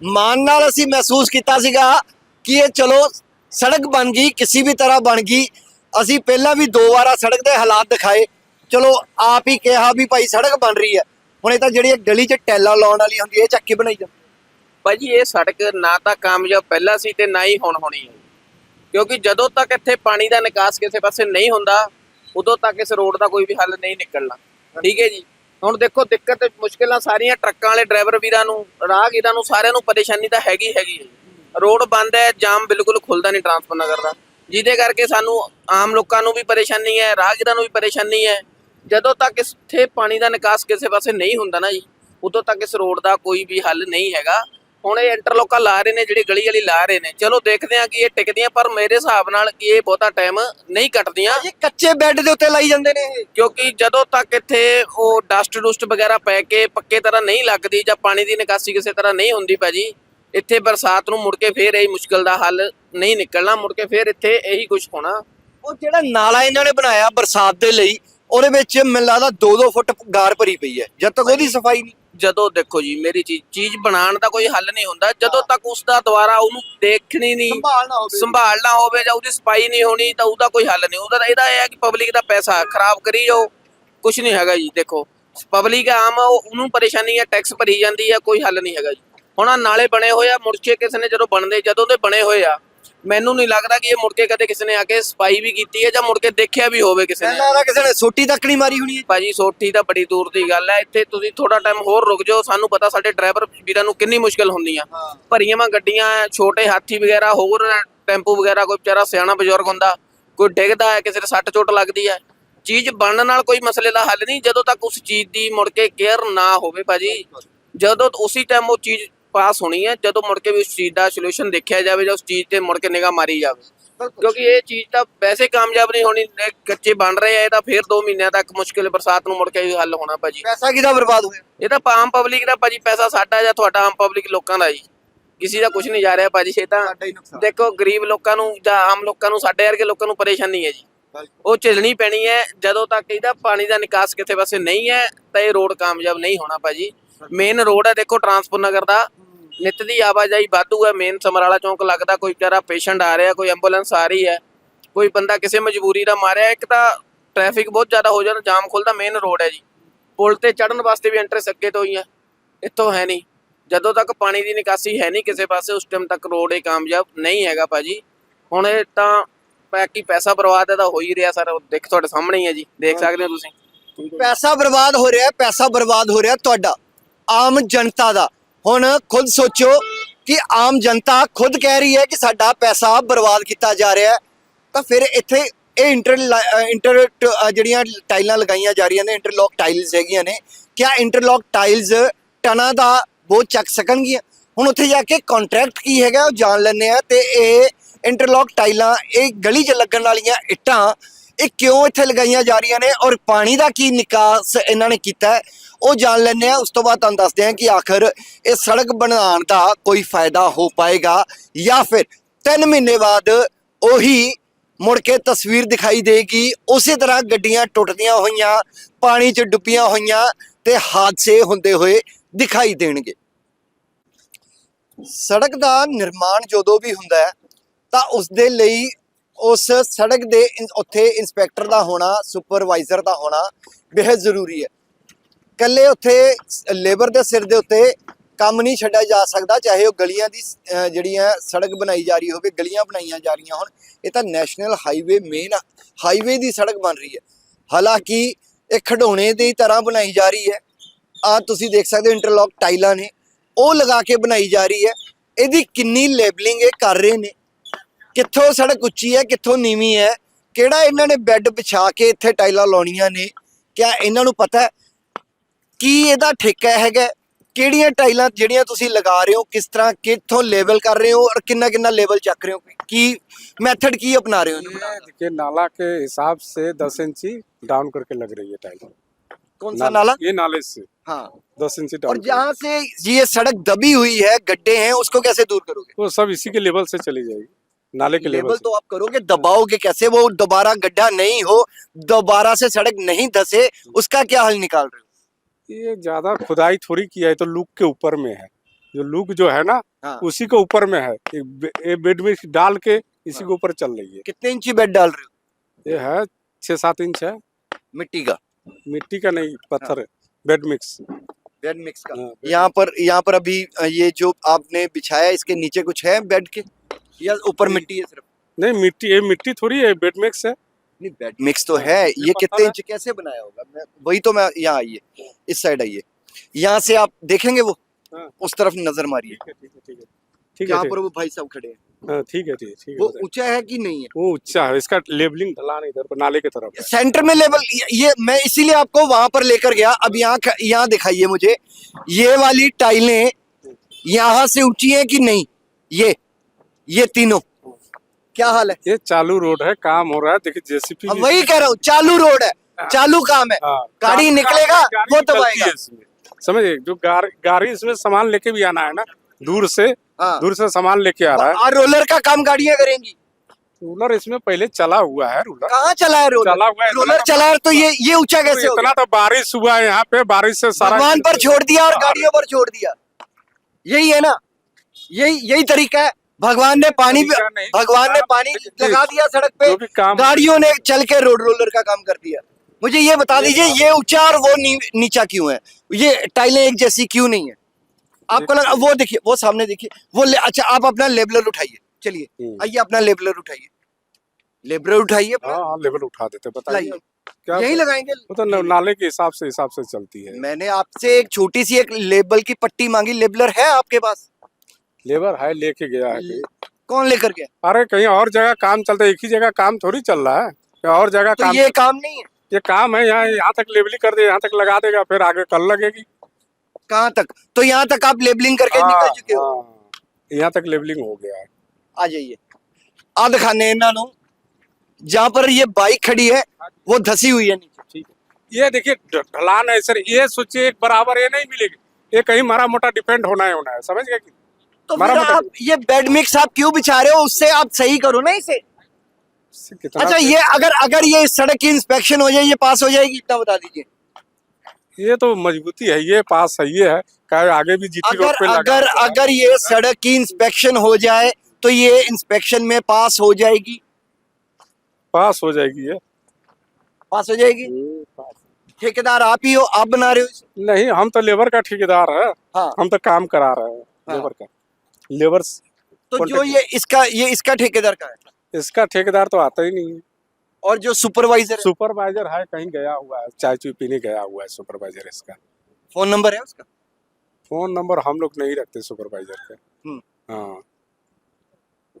ਮਾਣ ਨਾਲ ਅਸੀਂ ਮਹਿਸੂਸ ਕੀਤਾ ਸੀਗਾ ਕਿ ਇਹ ਚਲੋ ਸੜਕ ਬਣ ਗਈ, ਕਿਸੇ ਵੀ ਤਰ੍ਹਾਂ ਬਣ ਗਈ। ਅਸੀਂ ਪਹਿਲਾਂ ਵੀ ਦੋ ਵਾਰਾ ਸੜਕ ਦੇ ਹਾਲਾਤ ਦਿਖਾਏ। ਚਲੋ ਆਪ ਹੀ ਕਿਹਾ ਵੀ ਭਾਈ ਸੜਕ ਬਣ ਰਹੀ ਹੈ। ਹੁਣ ਇਹ ਤਾਂ ਜਿਹੜੀ ਇਹ ਗਲੀ 'ਚ ਟੈਲਾ ਲਾਉਣ ਵਾਲੀ ਹੁੰਦੀ ਹੈ, ਇਹ ਚੱਕੀ ਬਣਾਈ ਜਾਂਦੀ ਭਾਜੀ, ਇਹ ਸੜਕ ਨਾ ਤਾਂ ਕਾਮਯਾਬ ਪਹਿਲਾਂ ਸੀ ਤੇ ਨਾ ਹੀ ਹੁਣ ਹੋਣੀ ਹੈ। ਕਿਉਂਕਿ ਜਦੋਂ ਤੱਕ ਇੱਥੇ ਪਾਣੀ ਦਾ ਨਿਕਾਸ ਕਿਸੇ ਪਾਸੇ ਨਹੀਂ ਹੁੰਦਾ, ਉਦੋਂ ਤੱਕ ਇਸ ਰੋਡ ਦਾ ਕੋਈ ਵੀ ਹੱਲ ਨਹੀਂ ਨਿਕਲਣਾ। ਠੀਕ ਹੈ ਜੀ? ਹੁਣ ਦੇਖੋ, ਦਿੱਕਤ, ਮੁਸ਼ਕਿਲਾਂ ਸਾਰੀਆਂ ਟਰੱਕਾਂ ਵਾਲੇ ਡਰਾਈਵਰ ਵੀਰਾਂ ਨੂੰ, ਰਾਹਗੀਰਾਂ ਨੂੰ, ਸਾਰਿਆਂ ਨੂੰ ਪਰੇਸ਼ਾਨੀ ਤਾਂ ਹੈਗੀ ਹੈਗੀ ਹੈ। ਰੋਡ ਬੰਦ ਹੈ, ਜਾਮ ਬਿਲਕੁਲ ਖੁੱਲਦਾ ਨਹੀਂ ਟਰਾਂਸਪੋਰਟ ਨਗਰ ਦਾ। ਜਿਹਦੇ ਕਰਕੇ ਸਾਨੂੰ ਆਮ ਲੋਕਾਂ ਨੂੰ ਵੀ ਪਰੇਸ਼ਾਨੀ ਹੈ, ਰਾਹਗੀਰਾਂ ਨੂੰ ਵੀ ਪਰੇਸ਼ਾਨੀ ਹੈ। ਜਦੋਂ ਤੱਕ ਇੱਥੇ ਪਾਣੀ ਦਾ ਨਿਕਾਸ ਕਿਸੇ ਪਾਸੇ ਨਹੀਂ ਹੁੰਦਾ ਨਾ ਜੀ, ਉਦੋਂ ਤੱਕ ਇਸ ਰੋਡ ਦਾ ਕੋਈ ਵੀ ਹੱਲ ਨਹੀਂ ਹੈਗਾ। ਹੁਣ ਇਹ ਇੰਟਰਲੋਕਾਂ ਲਾ ਰਹੇ ਨੇ ਜਿਹੜੀ ਗਲੀ ਗਲੀ ਲਾ ਰਹੇ ਨੇ। ਚਲੋ ਦੇਖਦੇ ਹਾਂ ਕਿ ਇਹ ਟਿਕਦੀਆਂ ਪਰ ਮੇਰੇ ਹਿਸਾਬ ਨਾਲ ਕਿ ਇਹ ਬਹੁਤਾ ਟਾਈਮ ਨਹੀਂ ਕੱਟਦੀਆਂ। ਇਹ ਕੱਚੇ ਬੈੱਡ ਦੇ ਉੱਤੇ ਲਾਈ ਜਾਂਦੇ ਨੇ ਇਹ। ਕਿਉਂਕਿ ਜਦੋਂ ਤੱਕ ਇੱਥੇ ਉਹ ਡਸਟ ਡੁਸਟ ਵਗੈਰਾ ਪੈ ਕੇ ਪੱਕੇ ਤਰ੍ਹਾਂ ਨਹੀਂ ਲੱਗਦੀ ਜਾਂ ਪਾਣੀ ਦੀ ਨਿਕਾਸੀ ਕਿਸੇ ਤਰ੍ਹਾਂ ਨਹੀਂ ਹੁੰਦੀ ਭਾਜੀ ਇੱਥੇ ਬਰਸਾਤ ਨੂੰ ਮੁੜ ਕੇ ਫੇਰ ਇਹ ਮੁਸ਼ਕਲ ਦਾ ਹੱਲ ਨਹੀਂ ਨਿਕਲਣਾ ਮੁੜ ਕੇ ਫੇਰ ਇੱਥੇ ਇਹੀ ਕੁਝ ਹੋਣਾ। ਉਹ ਜਿਹੜਾ ਨਾਲਾ ਇਹਨਾਂ ਨੇ ਬਣਾਇਆ ਬਰਸਾਤ ਦੇ ਲਈ ਉਹਦੇ ਵਿੱਚ ਮੈਨੂੰ ਲੱਗਦਾ 2-2 ਫੁੱਟ ਗਾਰ ਭਰੀ ਪਈ ਹੈ ਜਦ ਤੱਕ ਉਹਦੀ ਸਫ਼ਾਈ ਨਹੀਂ। ਜਦੋਂ ਦੇਖੋ ਜੀ ਮੇਰੀ ਚੀਜ਼ ਚੀਜ਼ ਬਣਾਉਣ ਦਾ ਕੋਈ ਹੱਲ ਨਹੀਂ ਹੁੰਦਾ। ਜਦੋਂ ਤੱਕ ਉਸ ਦਾ ਦੁਬਾਰਾ ਉਹਨੂੰ ਦੇਖਣੀ ਨਹੀਂ ਸੰਭਾਲਣਾ ਹੋਵੇ। ਸੰਭਾਲਣਾ ਹੋਵੇ ਜਾਂ ਉਹਦੀ ਸਫ਼ਾਈ ਨਹੀਂ ਹੋਣੀ ਤਾਂ ਉਹਦਾ ਕੋਈ ਹੱਲ ਨਹੀਂ। ਉਹਦਾ ਤਾਂ ਇਹਦਾ ਇਹ ਹੈ ਕਿ ਪਬਲਿਕ ਦਾ ਪੈਸਾ ਖਰਾਬ ਕਰੀ ਜਾਓ। ਕੁਝ ਨਹੀਂ ਹੈਗਾ ਜੀ ਦੇਖੋ। ਪਬਲਿਕ ਆਮ ਆ, ਉਹ- ਉਹਨੂੰ ਪਰੇਸ਼ਾਨੀ ਹੈ ਟੈਕਸ ਭਰੀ ਜਾਂਦੀ ਹੈ ਕੋਈ ਹੱਲ ਨਹੀਂ ਹੈਗਾ ਜੀ। ਹੁਣ ਆਹ ਨਾਲੇ ਬਣੇ ਹੋਏ ਆ ਕੇ ਕਿਸੇ ਨੇ ਜਦੋਂ ਬਣਦੇ ਜਦੋਂ ਦੇ ਬਣੇ ਹੋਏ ਆ ਮੈਨੂੰ ਨਹੀਂ ਲੱਗਦਾ ਕਿ ਇਹ ਮੁੜ ਕੇ ਕਦੇ ਕਿਸੇ ਨੇ ਆ ਕੇ ਸਫ਼ਾਈ ਵੀ ਕੀਤੀ ਹੈ ਜਾਂ ਮੁੜ ਕੇ ਦੇਖਿਆ ਵੀ ਹੋਵੇ ਕਿਸੇ ਮੈਨੂੰ ਨੇ ਲੱਗਦਾ ਕਿਸੇ ਨੇ ਸੋਟੀ ਤੱਕ ਨਹੀਂ ਮਾਰੀ ਹੋਣੀ ਭਾਜੀ ਸੋਠੀ ਤਾਂ ਬੜੀ ਦੂਰ ਦੀ ਗੱਲ ਹੈ। ਇੱਥੇ ਤੁਸੀਂ ਥੋੜਾ ਟਾਈਮ ਹੋਰ ਰੁਕ ਜਾਓ। ਸਾਨੂੰ ਪਤਾ ਸਾਡੇ ਡਰਾਈਵਰ ਵੀਰਾਂ ਨੂੰ ਕਿੰਨੀ ਮੁਸ਼ਕਲ ਹੁੰਦੀ ਆ। ਭਰੀਆਂ ਵਾਂ ਗੱਡੀਆਂ ਛੋਟੇ ਹਾਥੀ ਵਗੈਰਾ ਹੋਰ ਟੈਂਪੂ ਵਗੈਰਾ ਕੋਈ ਵਿਚਾਰਾ ਸਿਆਣਾ ਬਜ਼ੁਰਗ ਹੁੰਦਾ ਕੋਈ ਡਿੱਗਦਾ ਹੈ ਕਿਸੇ ਦੇ ਸੱਟ ਚੋਟ ਲੱਗਦੀ ਹੈ। ਚੀਜ਼ ਬਣਨ ਨਾਲ ਕੋਈ ਮਸਲੇ ਦਾ ਹੱਲ ਨਹੀਂ। ਜਦੋਂ ਤੱਕ ਉਸ ਚੀਜ਼ ਦੀ ਮੁੜ ਕੇ ਕੇਅਰ ਨਾ ਹੋਵੇ ਭਾਜੀ ਜਦੋਂ ਉਸੇ ਟਾਈਮ ਉਹ ਚੀਜ਼ ਪਾਸ ਹੋਣੀ ਹੈ ਜਦੋਂ ਮੁੜ ਕੇ ਵੀ ਉਸ ਚੀਜ਼ ਦਾ ਸੋਲੂਸ਼ਨ ਦੇਖਿਆ ਜਾਵੇ ਜਾਂ ਉਸ ਚੀਜ਼ ਤੇ ਮੁੜ ਕੇ ਨਿਗਾਹ ਮਾਰੀ ਜਾਵੇ। ਕਿਉਂਕਿ ਇਹ ਚੀਜ਼ ਤਾਂ ਵੈਸੇ ਕਾਮਯਾਬ ਨਹੀਂ ਹੋਣੀ ਇਹ ਕੱਚੇ ਬਣ ਰਹੇ ਆ ਇਹ ਤਾਂ ਫੇਰ 2 ਮਹੀਨਿਆਂ ਤੱਕ ਮੁਸ਼ਕਿਲ ਬਰਸਾਤ ਨੂੰ ਮੁੜ ਕੇ ਹੀ ਹੱਲ ਹੋਣਾ ਭਾਜੀ। ਪੈਸਾ ਕਿਹਦਾ ਬਰਬਾਦ ਹੋਇਆ? ਇਹ ਤਾਂ ਆਮ ਪਬਲਿਕ ਦਾ ਭਾਜੀ ਪੈਸਾ ਸਾਡਾ ਜਾਂ ਤੁਹਾਡਾ ਆਮ ਪਬਲਿਕ ਲੋਕਾਂ ਦਾ ਜੀ। ਕਿਸੇ ਦਾ ਕੁਝ ਨਹੀਂ ਜਾ ਰਿਹਾ ਭਾਜੀ ਇਹ ਤਾਂ ਦੇਖੋ ਗਰੀਬ ਲੋਕਾਂ ਨੂੰ ਜਾਂ ਆਮ ਲੋਕਾਂ ਨੂੰ ਸਾਡੇ ਵਰਗੇ ਲੋਕਾਂ ਨੂੰ ਪਰੇਸ਼ਾਨੀ ਹੈ ਜੀ। ਉਹ ਝੇਲਣੀ ਪੈਣੀ ਹੈ ਜਦੋਂ ਤੱਕ ਇਹਦਾ ਪਾਣੀ ਦਾ ਨਿਕਾਸ ਕਿਤੇ ਪਾਸੇ ਨਹੀਂ ਹੈ ਤਾਂ ਇਹ ਰੋਡ ਕਾਮਯਾਬ ਨਹੀਂ ਹੋਣਾ ਭਾਜੀ। ਮੇਨ ਰੋਡ ਹੈ ਦੇਖੋ ਟਰਾਂਸਪੋਰਟ ਨਗਰ ਦਾ। ਨਿਤ ਦੀ ਆਵਾਜਾਈ ਵਾਧੂ ਹੈ ਮੇਨ ਸਮਰਾਲਾ ਚੌਂਕ ਲੱਗਦਾ ਕੋਈ ਵਿਚਾਰਾ ਪੇਸ਼ੈਂਟ ਆ ਰਿਹਾ ਕੋਈ ਐਂਬੂਲੈਂਸ ਆ ਰਹੀ ਹੈ ਕੋਈ ਬੰਦਾ ਕਿਸੇ ਮਜਬੂਰੀ ਦਾ ਮਾਰਿਆ ਇੱਕ ਤਾਂ ਟ੍ਰੈਫਿਕ ਬਹੁਤ ਜ਼ਿਆਦਾ ਹੋ ਜਾਂਦਾ ਜਾਮ ਖੁੱਲਦਾ ਮੇਨ ਰੋਡ ਹੈ ਜੀ। ਪੁਲ ਤੇ ਚੜਨ ਵਾਸਤੇ ਵੀ ਐਂਟਰੈਂਸ ਅੱਗੇ ਤੋਂ ਹੀ ਹੈ ਇੱਥੋਂ ਹੈ ਨਹੀਂ। ਜਦੋਂ ਤੱਕ ਪਾਣੀ ਦੀ ਨਿਕਾਸੀ ਹੈ ਨਹੀਂ ਕਿਸੇ ਪਾਸੇ ਉਸ ਟਾਈਮ ਤੱਕ ਰੋਡ ਇਹ ਕਾਮਯਾਬ ਨਹੀਂ ਹੈਗਾ ਭਾਜੀ। ਹੁਣ ਇਹ ਤਾਂ ਬਾਕੀ ਪੈਸਾ ਬਰਬਾਦ ਹੈ ਤਾਂ ਹੋ ਹੀ ਰਿਹਾ ਸਰ ਦੇਖ ਤੁਹਾਡੇ ਸਾਹਮਣੇ ਹੀ ਹੈ ਜੀ ਦੇਖ ਸਕਦੇ ਹੋ ਤੁਸੀਂ। ਪੈਸਾ ਬਰਬਾਦ ਹੋ ਰਿਹਾ ਹੈ ਪੈਸਾ ਬਰਬਾਦ ਹੋ ਰਿਹਾ ਤੁਹਾਡਾ। ਆਮ ਜਨਤਾ ਦਾ। ਹੁਣ ਖੁਦ ਸੋਚੋ ਕਿ ਆਮ ਜਨਤਾ ਖੁਦ ਕਹਿ ਰਹੀ ਹੈ ਕਿ ਸਾਡਾ ਪੈਸਾ ਬਰਬਾਦ ਕੀਤਾ ਜਾ ਰਿਹਾ ਹੈ। ਤਾਂ ਫਿਰ ਇੱਥੇ ਇਹ ਇੰਟਰ ਇੰਟਰ ਟ- ਜਿਹੜੀਆਂ ਟਾਈਲਾਂ ਲਗਾਈਆਂ ਜਾ ਰਹੀਆਂ ਨੇ, ਇੰਟਰਲੌਕ ਟਾਈਲਸ ਹੈਗੀਆਂ ਨੇ, ਕਿਆ ਇੰਟਰਲੌਕ ਟਾਈਲਸ ਟਨਾਂ ਦਾ ਬੋਝ ਚੱਕ ਸਕਣਗੀਆਂ? ਹੁਣ ਉੱਥੇ ਜਾ ਕੇ ਕੰਟਰੈਕਟ ਕੀ ਹੈਗਾ ਉਹ ਜਾਣ ਲੈਂਦੇ ਆ ਤੇ ਇਹ ਇੰਟਰਲੌਕ ਟਾਈਲਾਂ, ਇਹ ਗਲੀ 'ਚ ਲੱਗਣ ਵਾਲੀਆਂ ਇੱਟਾਂ ਇਹ ਕਿਉਂ ਇੱਥੇ ਲਗਾਈਆਂ ਜਾ ਰਹੀਆਂ ਨੇ ਔਰ ਪਾਣੀ ਦਾ ਕੀ ਨਿਕਾਸ ਇਹਨਾਂ ਨੇ ਕੀਤਾ ਹੈ, ਉਹ ਜਾਣ ਲੈਂਦੇ ਆ ਉਸ ਤੋਂ ਬਾਅਦ ਤੁਹਾਨੂੰ ਦੱਸਦੇ ਹਾਂ ਕਿ ਆਖਰ ਇਹ ਸੜਕ ਬਣਾਉਣ ਦਾ ਕੋਈ ਫਾਇਦਾ ਹੋ ਪਾਏਗਾ ਜਾਂ ਫਿਰ 3 ਮਹੀਨੇ ਬਾਅਦ ਉਹੀ ਮੁੜ ਕੇ ਤਸਵੀਰ ਦਿਖਾਈ ਦੇਗੀ। ਉਸੇ ਤਰ੍ਹਾਂ ਗੱਡੀਆਂ ਟੁੱਟਦੀਆਂ ਹੋਈਆਂ ਪਾਣੀ 'ਚ ਡੁੱਬੀਆਂ ਹੋਈਆਂ ਤੇ ਹਾਦਸੇ ਹੁੰਦੇ ਹੋਏ ਦਿਖਾਈ ਦੇਣਗੇ। ਸੜਕ ਦਾ ਨਿਰਮਾਣ ਜਦੋਂ ਵੀ ਹੁੰਦਾ ਹੈ ਤਾਂ ਉਸ ਦੇ ਲਈ ਉਸ ਸੜਕ ਦੇ ਇਨ- ਉੱਥੇ ਇੰਸਪੈਕਟਰ ਦਾ ਹੋਣਾ, ਸੁਪਰਵਾਈਜ਼ਰ ਦਾ ਹੋਣਾ ਬੇहद ਜ਼ਰੂਰੀ ਹੈ। ਕੱਲੇ ਉੱਥੇ ਲੇਬਰ ਦੇ ਸਿਰ ਦੇ ਉੱਤੇ ਕੰਮ ਨਹੀਂ ਛੱਡਿਆ ਜਾ ਸਕਦਾ, ਚਾਹੇ ਉਹ ਗਲੀਆਂ ਦੀ ਜਿਹੜੀਆਂ ਸੜਕ ਬਣਾਈ ਜਾ ਰਹੀ ਹੋਵੇ, ਗਲੀਆਂ ਬਣਾਈਆਂ ਜਾ ਰਹੀਆਂ ਹੋਣ, ਇਹ ਤਾਂ ਨੈਸ਼ਨਲ ਹਾਈਵੇ ਮੇਨ ਹਾਈਵੇ ਦੀ ਸੜਕ ਬਣ ਰਹੀ ਹੈ। ਹਾਲਾਂਕਿ ਇਹ ਖਡੌਣੇ ਦੀ ਤਰ੍ਹਾਂ ਬਣਾਈ ਜਾ ਰਹੀ ਹੈ। ਆ ਤੁਸੀਂ ਦੇਖ ਸਕਦੇ ਹੋ, ਇੰਟਰਲੌਕ ਟਾਈਲਾਂ ਨੇ, ਉਹ ਲਗਾ ਕੇ ਬਣਾਈ ਜਾ ਰਹੀ ਹੈ। ਇਹਦੀ ਕਿੰਨੀ ਲੇਬਲਿੰਗ ਇਹ ਕਰ ਰਹੇ ਨੇ। ਕਿੱਥੋਂ ਸੜਕ ਉੱਚੀ ਹੈ ਕਿੱਥੋਂ ਨੀਵੀਂ ਹੈ ਕਿਹੜਾ ਇਹਨਾਂ ਨੇ ਬੈੱਡ ਵਿਛਾ ਕੇ ਇੱਥੇ ਟਾਈਲਾਂ ਲਾਉਣੀਆਂ ਨੇ ਕਿਆ ਇਹਨਾਂ ਨੂੰ ਪਤਾ ਹੈ ਕੀ ਇਹਦਾ ਠੇਕਾ ਹੈਗਾ ਕਿਹੜੀਆਂ ਟਾਈਲਾਂ ਜਿਹੜੀਆਂ ਤੁਸੀਂ ਲਗਾ ਰਹੇ ਹੋ ਕਿਸ ਤਰ੍ਹਾਂ ਕਿੱਥੋਂ ਲੈਵਲ ਕਰ ਰਹੇ ਹੋ ਔਰ ਕਿੰਨਾ ਕਿੰਨਾ ਲੈਵਲ ਚੱਕ ਰਹੇ ਹੋ ਕੀ ਮੈਥਡ ਕੀ ਅਪਣਾ ਰਹੇ ਹੋ ਇਹਨੂੰ ये ਬਣਾਉਣ ਦਾ? देखिए नाला के हिसाब से दस इंची डाउन करके लग रही है टाइल कौन सा नाला ये नाले से हाँ दस इंची और डाउन जहाँ से ये सड़क दबी हुई है गड्ढे हैं उसको कैसे दूर करोगे वो सब इसी के लेवल से चली जाएगी नाले के लेवल तो आप करोगे दबाओगे कैसे? वो दोबारा गड्ढा नहीं हो दोबारा से सड़क नहीं धसे उसका क्या हल निकाल रहे हो? ये ज़्यादा खुदाई थोड़ी किया है तो लूक के ऊपर में है। जो लूक जो है ना हाँ। उसी के ऊपर में है। ये बे- बेड में डाल के इसी हाँ। के ऊपर चल रही है। कितने इंची बेड डाल रहे हो? ये है छह सात इंच है। मिट्टी का? मिट्टी का नहीं पत्थर है। Bed mix. बेड मिक्स का? हाँ, यहाँ पर यहाँ पर अभी ये जो आपने बिछाया इसके नीचे कुछ है बेड के? या ऊपर मिट्टी है सिर्फ़? नहीं मिट्टी ये मिट्टी थोड़ी है बेड मिक्स है। नहीं बेड मिक्स तो है। ये कितने इंच कैसे बनाया होगा? मैं वही तो मैं यहाँ आइए इस साइड आइए। यहाँ से आप देखेंगे वो? हाँ। उस तरफ़ नज़र मारिए। ठीक है ठीक है ठीक है। ठीक है जहाँ ठीक पर वो भाई साहब खड़े हैं। हाँ, ठीक है ठीक है वो ऊँचा है कि नहीं है? वो ऊँचा है इसका लेबलिंग ढलान इधर पर नाले की तरफ़ सेंटर में लेवल ये, ये मैं इसीलिए आपको वहाँ पर लेकर गया। अब यहाँ यहाँ दिखाइए मुझे। ये वाली टाइलें यहाँ से ऊँची है कि नहीं? ये। ये तीनों। क्या हाल है? ये चालू रोड है काम हो रहा है। देखिए जेसीपी वही कह रहा हूँ चालू रोड है चालू काम है। गाड़ी निकलेगा वो दबाएगा समझिए जो गाड़ी इसमें सामान लेके भी आना है ना दूर से हाँ। दूर से सामान लेके आ रहा है। और रोलर का काम गाड़ियाँ करेंगी। रूलर इसमें पहले चला हुआ है रूलर। कहाँ चला है रोलर? चला हुआ है, रोलर इतना- चला है तो ये ये ऊँचा कैसे हो इतना? तो बारिश हुआ है यहाँ पे बारिश से सारा भगवान पर छोड़ दिया और गाड़ियों पर छोड़ दिया। यही है ना? यही यही तरीका है। भगवान ने पानी भगवान ने पानी लगा दिया सड़क पे। गाड़ियों ने चल के रोड रोलर का काम कर दिया। मुझे ये बता दीजिए ये ऊँचा और वो नी, नीचा क्यों है? ये टाइलें एक जैसी क्यों नहीं है? आपको लगा वो देखिए वो सामने देखिए वो अच्छा आप अपना लेबलर उठाइए। चलिए हम्म। आइए अपना लेबलर उठाइए। लेबलर उठाइए। हाँ हाँ लेवल उठा देते बताइए। क्या यही लगाएँगे। तो नाले के हिसाब से हिसाब से चलती है। मैंने आपसे एक छोटी सी एक लेबल की पट्टी मांगी। लेबलर है आपके पास? लेबर है लेके गया है कौन लेकर गया? अरे कहीं और जगह काम चलता है एक ही जगह काम थोड़ी चल रहा है। और जगह तो काम ये काम नहीं है? ये काम है यहाँ यहाँ तक लेबलिंग कर दे यहाँ तक लगा देगा फिर आगे कल लगेगी। कहाँ तक? तो यहाँ तक आप लेबलिंग करके आ, निकल चुके हो। हाँ। यहाँ तक लेबलिंग हो गया है। आ जाइए। आ दिखाने इन्हों जहाँ पर ये बाइक खड़ी है वो धसी हुई है नीचे। ठीक है। ये देखिए ढलान है सर। ये सोचिए एक बराबर ये नहीं मिलेगी। ये कहीं मारा मोटा डिपेंड होना है होना है। समझ गया की? तो फिर मतलब- आप ये बेड मिक्स आप क्यों बिछा रहे हो? उससे आप सही करो ना इसे। अच्छा ये अगर अगर ये सड़क की इंस्पेक्शन हो जाए ये पास हो जाएगी इतना बता दीजिए। ये तो मजबूती है ये पास है। ये है आगे भी जीटी अगर पे अगर अगर ये सड़क की इंस्पेक्शन हो जाए तो ये इंस्पेक्शन में पास हो जाएगी। पास हो जाएगी ये। पास हो जाएगी? ठेकेदार आप ही हो आप बना रहे हो नहीं हम तो लेबर का ठेकेदार है। हाँ। हम तो काम करा रहे हैं हाँ। लेबर का। लेबर तो जो ये इसका ये इसका ठेकेदार का है? इसका ठेकेदार तो आता ही नहीं है। और जो सुपरवाइजर सुपरवाइजर है कहीं गया हुआ है चाय चुई पीने गया हुआ है सुपरवाइजर इसका। फ़ोन नंबर है उसका? फ़ोन नंबर हम लोग नहीं रखते सुपरवाइजर का। हम्म। हाँ।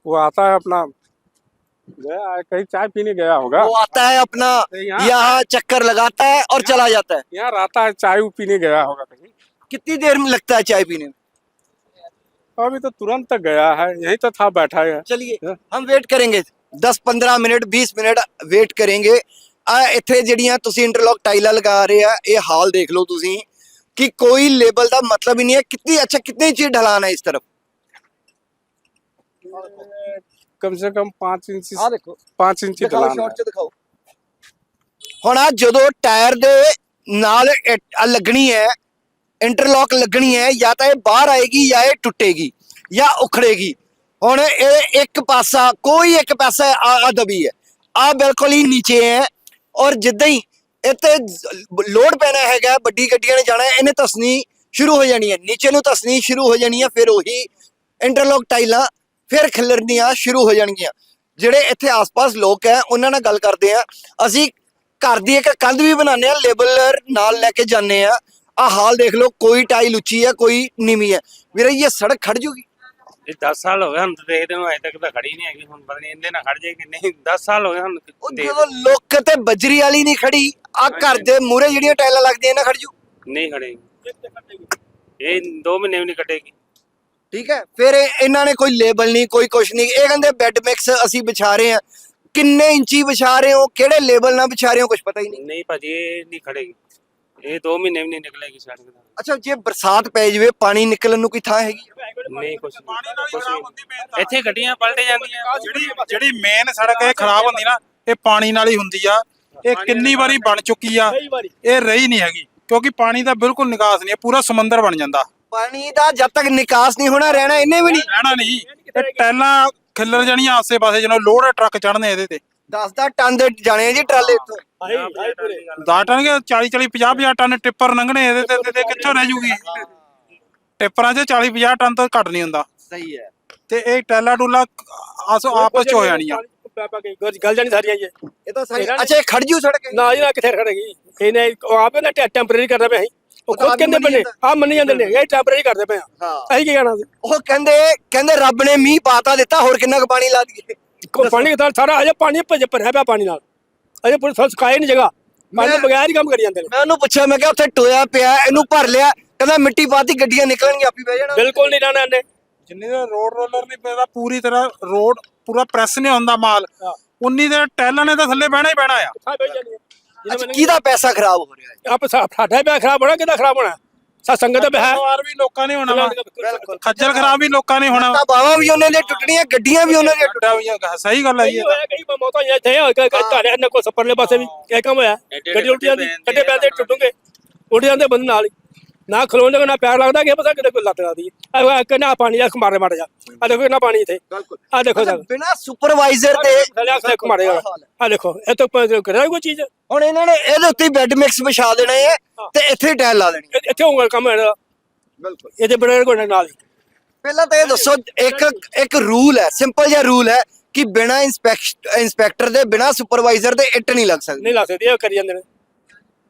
वो आता है अपना गया है कहीं चाय पीने गया होगा। वो आता है अपना यहाँ- यहाँ चक्कर लगाता है और चला जाता है। यहाँ रहता है चाय पीने गया होगा कहीं। कितनी देर में लगता है चाय पीने में? अभी तो तुरंत तक गया है यहीं तो था बैठा है चलिए हाँ। हम ਵੇਟ ਕਰਾਂਗੇ 10-15 ਮਿੰਟ 20 ਮਿੰਟ ਵੇਟ ਕਰਾਂਗੇ ਆ ਇੱਥੇ ਜਿਹੜੀਆਂ ਤੁਸੀਂ ਇੰਟਰਲੌਕ ਟਾਈਲਾਂ ਲਗਾ ਰਹੇ ਆ ਇਹ ਹਾਲ ਦੇਖ ਲਓ ਤੁਸੀਂ ਕਿ ਕੋਈ ਲੇਬਲ ਦਾ ਮਤਲਬ ਹੀ ਨਹੀਂ ਹੈ ਕਿੰਨੀ ਅੱਛਾ ਕਿੰਨੇ ਇੰਚ ढलान है इस तरफ कम से कम पाँच इंच ਆ ਦੇਖੋ पाँच इंच ਦਿਖਾਓ ढलान ਸ਼ਾਰਟ है ਚ ਦਿਖਾਓ ਹੁਣ ਆ ਜਦੋਂ ਟਾਇਰ ਦੇ ਨਾਲ ਇਹ- ਆ ਲੱਗਣੀ ਹੈ ਇੰਟਰਲੌਕ ਲੱਗਣੀ ਹੈ, ਜਾਂ ਤਾਂ ਇਹ ਬਾਹਰ ਆਏਗੀ ਜਾਂ ਇਹ ਟੁੱਟੇਗੀ ਜਾਂ ਉਖੜੇਗੀ। ਹੁਣ ਇਹ ਇੱਕ ਪਾਸਾ, ਕੋਈ ਇੱਕ ਪਾਸਾ ਆ ਆ ਦਬੀ ਹੈ। ਆ ਬਿਲਕੁਲ ਹੀ ਨੀਚੇ ਹੈ ਔਰ ਜਿੱਦਾਂ ਹੀ ਇੱਥੇ ਲੋਡ ਪੈਣਾ ਹੈਗਾ, ਵੱਡੀ ਗੱਡੀਆਂ ਨੇ ਜਾਣਾ, ਇਹਨੇ ਤਸਨੀ ਸ਼ੁਰੂ ਹੋ ਜਾਣੀ ਹੈ। ਨੀਚੇ ਨੂੰ ਤਸਨੀ ਸ਼ੁਰੂ ਹੋ ਜਾਣੀ ਹੈ, ਫਿਰ ਉਹੀ ਇੰਟਰਲੌਕ ਟਾਈਲਾਂ ਫਿਰ ਖਿਲਰਨੀਆਂ ਸ਼ੁਰੂ ਹੋ ਜਾਣਗੀਆਂ। ਜਿਹੜੇ ਇੱਥੇ ਆਸ-ਪਾਸ ਲੋਕ ਹੈ, ਉਹਨਾਂ ਨਾਲ ਗੱਲ ਕਰਦੇ ਆ ਅਸੀਂ ਘਰ ਦੀ ਇੱਕ ਕੰਧ ਵੀ ਬਣਾਉਂਦੇ ਆ ਲੇਬਲਰ ਨਾਲ ਲੈ ਕੇ ਜਾਂਦੇ ਆ ਆ ਹਾਲ ਦੇਖ ਲਓ ਕੋਈ ਟਾਈਲ ਉੱਚੀ ਹੈ ਕੋਈ ਨੀਵੀਂ ਹੈ ਵੀਰੇ ਇਹ ਸੜਕ ਖੜ ਜੂਗੀ? ਇਹ 10 ਸਾਲ ਹੋ ਗਏ ਹੁਣ ਦੇਖਦੇ ਨੂੰ ਅਜੇ ਤੱਕ ਤਾਂ ਖੜੀ ਨਹੀਂ ਹੈਗੀ ਹੁਣ ਪਤਾ ਨਹੀਂ ਇਹਦੇ ਨਾਲ ਖੜ ਜਾਏਗੀ ਨਹੀਂ। 10 ਸਾਲ ਹੋ ਗਏ ਹੁਣ ਉਹ ਜਦੋਂ ਲੁੱਕ ਤੇ ਬਜਰੀ ਵਾਲੀ ਨਹੀਂ ਖੜੀ ਆ ਘਰ ਦੇ ਮੂਹਰੇ ਜਿਹੜੀਆਂ ਟਾਈਲਾਂ ਲੱਗਦੀਆਂ ਇਹਨਾਂ ਖੜ ਜੂ? ਨਹੀਂ ਖੜੇਗੀ ਇਹ 2 ਮਹੀਨੇ ਵੀ ਨਹੀਂ ਕੱਟੇਗੀ। ਠੀਕ ਹੈ ਫਿਰ ਇਹ- ਇਹਨਾਂ ਨੇ ਕੋਈ ਲੇਬਲ ਨਹੀਂ ਕੋਈ ਕੁਛ ਨਹੀਂ। ਇਹ ਕਹਿੰਦੇ ਬੈੱਡ ਮਿਕਸ ਅਸੀਂ ਵਿਛਾ ਰਹੇ ਆ ਕਿੰਨੇ ਇੰਚੀ ਵਿਛਾ ਰਹੇ ਹੋ ਕਿਹੜੇ ਲੇਬਲ ਨਾਲ ਵਿਛਾ ਰਹੇ ਹੋ ਕੁਝ ਪਤਾ ਹੀ ਨਹੀਂ। ਨਹੀਂ ਭਾਜੀ ਇਹ ਨਹੀਂ ਖੜੇਗੀ ਇਹ 2 ਮਹੀਨੇ ਵੀ ਨਹੀਂ ਨਿਕਲੇਗੀ ਸੜਕ ਤੋਂ ਅੱਛਾ ਜੇ ਬਰਸਾਤ ਪੈ ਜਾਵੇ ਪਾਣੀ ਨਿਕਲਣ ਨੂੰ ਕੋਈ ਥਾਂ ਹੈਗੀ? ਨਹੀਂ ਕੁਛ ਨਹੀਂ, ਹੀ ਕੁਛ। ਇੱਥੇ ਗੱਡੀਆਂ ਪਲਟ ਜਾਂਦੀਆਂ। ਜਿਹੜੀ ਜਿਹੜੀ ਮੇਨ ਸੜਕ ਇਹ ਖਰਾਬ ਹੁੰਦੀ ਨਾ ਇਹ ਪਾਣੀ ਨਾਲ ਹੀ ਹੁੰਦੀ ਆ। ਇਹ ਕਿੰਨੀ ਵਾਰੀ ਬਣ ਚੁੱਕੀ ਆ ਇਹ ਰਹੀ ਨਹੀਂ ਹੈਗੀ ਕਿਉਂਕਿ ਪਾਣੀ ਦਾ ਬਿਲਕੁਲ ਨਿਕਾਸ ਨਹੀਂ ਹੈ ਪੂਰਾ ਸਮੁੰਦਰ ਬਣ ਜਾਂਦਾ। ਪਾਣੀ ਦਾ ਜਦ ਤੱਕ ਨਿਕਾਸ ਨਹੀਂ ਹੋਣਾ ਰਹਿਣਾ ਇਹਨੇ ਵੀ ਨਹੀਂ। ਰਹਿਣਾ ਨਹੀਂ। ਇਹ ਟੈਲਾਂ ਖਿੱਲਰ ਜਾਣੀਆਂ ਆਸੇ ਪਾਸੇ ਜਦੋਂ ਲੋਡ ਟਰੱਕ ਚੜਨੇ ਇਹਦੇ ਤੇ। 10 ਟਨ ਦੇ ਜਾਣੇ ਆ ਜੀ ਟਰਾਲੇ ਇੱਥੋਂ। ਆਹੀ ਆਹੀ ਪੂਰੇ ਦਸ ਟਨ ਕੇ 40 40 50 50 ਟਨ ਟਿੱਪਰ ਲੰਘਣੇ ਇਹਦੇ ਤੇ- ਤੇ ਤੇ ਕਿੱਥੋਂ ਰਹਿ ਜੂਗੀ? ਟਿੱਪਰਾਂ 'ਚ 40 50 ਟਨ ਤੋਂ ਘੱਟ ਨਹੀਂ ਹੁੰਦਾ। ਸਹੀ ਹੈ। ਤੇ ਇਹ ਟੈਲਾ ਟੂਲਾ ਆਸ ਆਪਸ 'ਚ ਹੋ ਜਾਣੀਆਂ। ਗੱਲ- ਜਾਣੀ ਸਾਰੀਆਂ ਇਹ ਇਹ ਤਾਂ ਨੇ- ਅੱਛਾ ਇਹ ਖੜ ਜੂ ਸੜਕ? ਨਾ ਜੀ ਨਾ ਕਿੱਥੇ ਖੜੇਗੀ ਇਹਨੇ ਉਹ ਆਪੇ ਨਾ ਟੈਂਪਰੇਰੀ ਕਰਦਾ ਪਿਆ ਅਸੀਂ ਉਹ ਖੁਦ ਕਹਿੰਦੇ ਪਏ ਆ ਮੰਨੀ ਜਾਂਦੇ ਨੇ ਇਹ ਟੈਂਪਰੇਰੀ ਕਰਦੇ ਪਏ ਆ। ਹਾਂ। ਅਸੀਂ ਕੀ ਕਹਿਣਾ? ਸੀ ਉਹ ਕਹਿੰਦੇ ਕਹਿੰਦੇ ਰੱਬ ਨੇ ਮੀਂਹ ਪਾਤਾ ਦਿੱਤਾ ਹੋਰ ਕਿੰਨਾ ਕੁ ਪਾਣੀ ਲਾ ਦਈਏ? ਕੋ ਪਾਣੀ ਦਾ ਸਾਰਾ ਅਜੇ ਪਾਣੀ ਭਜ ਭਰਿਆ ਪਿਆ ਪਾਣੀ ਨਾਲ। ਅਜੇ ਪੂਰੀ ਸਲ ਸੁਕਾਏ ਨਹੀਂ ਜਗ੍ਹਾ। ਪਾਣੀ ਮੈਂ- ਤੋਂ ਬਗੈਰ ਹੀ ਕੰਮ ਕਰੀ ਜਾਂਦੇ ਨੇ। ਮੈਂ ਉਹਨੂੰ ਪੁੱਛਿਆ ਮੈਂ ਕਿਹਾ ਉੱਥੇ ਟੋਇਆ ਪਿਆ ਇਹਨੂੰ ਭਰ ਲਿਆ। ਕਹਿੰਦਾ ਮਿੱਟੀ ਪਾਤੀ ਗੱਡੀਆਂ ਨਿਕਲਣਗੀਆਂ ਆਪੀ ਬਹਿ ਜਾਣਾ। ਬਿਲਕੁਲ ਨਹੀਂ ਰਹਿਣਾ ਇਹਨੇ। ਜਿੰਨੀ ਦੇਰ ਰੋਡ ਰੋਲਰ ਨਹੀਂ ਪੈਦਾ ਪੂਰੀ ਤਰ੍ਹਾਂ ਰੋਡ ਪੂਰਾ ਪ੍ਰੈਸ ਨਹੀਂ ਹੁੰਦਾ ਮਾਲ। ਉਨੀ ਦੇਰ ਟੈਲਾਂ ਨੇ ਤਾਂ ਥੱਲੇ ਬਹਿਣਾ ਹੀ ਬਹਿਣਾ ਆ। ਹਾਂ ਅੱਛਾ ਕਿਹਦਾ ਪੈਸਾ ਖਰਾਬ ਹੋ ਰਿਹਾ ਹੈ ਆਪ ਸਾ- ਸਾਡਾ ਪਿਆ ਖਰਾਬ ਹੋਣਾ ਕਿਹਦਾ ਖਰਾਬ ਹੋਣਾ? ਸਾ ਸੰਗਤ ਦਾ ਹੈ ਖਵਾਰ ਵੀ ਲੋਕਾਂ ਨੇ ਹੋਣਾ ਵਾ। ਖੱਜਲ ਖਰਾਬ ਵੀ ਲੋਕਾਂ ਨੇ ਹੋਣਾ ਤਾਂ ਬਾਵਾ ਵੀ ਉਹਨਾਂ ਦੇ ਟੁੱਟਣੀਆਂ ਗੱਡੀਆਂ ਵੀ ਉਹਨਾਂ ਦੀਆਂ ਟੁੱਟਾ ਵੀ ਹੈਗਾ। ਸਹੀ ਗੱਲ ਹੈ ਜੀ ਇਹ ਤਾਂ। ਹੋਇਆ ਕਈ ਮੌਤਾਂ ਹੋਈਆਂ ਇੱਥੇ ਹੋਇਆ ਘਾੜੇ ਨਾ ਕੋਈ ਸੱਪਰਲੇ ਪਾਸੇ ਵੀ ਇਹ ਕੰਮ ਹੋਇਆ। ਗੱਡੀ ਉਲਟੀਆਂ ਦੀ ਕੱਟੇ ਪੈਦੇ ਟੁੱਟੂਗੇ। ਉਲਟੀਆਂ ਦੇ ਬੰਦ ਨਾਲ ਹੀ। ਨਾ ਖਲੋਣ ਨਾ ਪੈਰ ਲੱਗਦਾ ਕਿ ਪਤਾ ਕਿਤੇ ਕੋਈ ਲੱਤ ਲੱਗਦੀ ਹੈ ਕਿੰਨਾ ਪਾਣੀ ਦਾ ਖਮਾਰੇ ਮਾਰ ਜਾ। ਆ ਦੇਖੋ ਕਿੰਨਾ ਪਾਣੀ ਇੱਥੇ। ਆ ਦੇਖੋ ਸਰ। ਬਿਨਾ ਸੁਪਰਵਾਈਜ਼ਰ ਦੇ ਖਮਾਰੇ ਆ ਦੇਖੋ ਇਹ ਤੋਂ ਕਰਿਆ ਕੋਈ ਚੀਜ਼। ਹੁਣ ਇਹਨਾਂ ਨੇ ਇਹਦੇ ਉੱਤੇ ਬੈੱਡ ਮਿਕਸ ਵਿਛਾ ਦੇਣੇ ਆ ਤੇ ਇੱਥੇ ਟਾਇਲ ਲਾ ਦੇਣੀ ਇੱਥੇ ਹੋਊਗਾ ਕੰਮ ਇਹਦਾ ਬਿਲਕੁਲ। ਇਹਦੇ ਬੜੇ ਕੋਈ ਨਾਲ ਹੀ। ਪਹਿਲਾਂ ਤਾਂ ਇਹ ਦੱਸੋ ਇੱਕ ਇੱਕ ਰੂਲ ਹੈ ਸਿੰਪਲ ਜਿਹਾ ਰੂਲ ਹੈ ਕਿ ਬਿਨਾ ਇੰਸਪੈਕਟਰ ਦੇ ਬਿਨਾ ਸੁਪਰਵਾਈਜ਼ਰ ਦੇ ਇੱਟ ਨਹੀਂ ਲੱਗ ਸਕਦੀ। ਨਹੀਂ ਲਾ ਸਕਦੇ ਇਹ ਕਰੀ ਜਾਂਦੇ ਨੇ।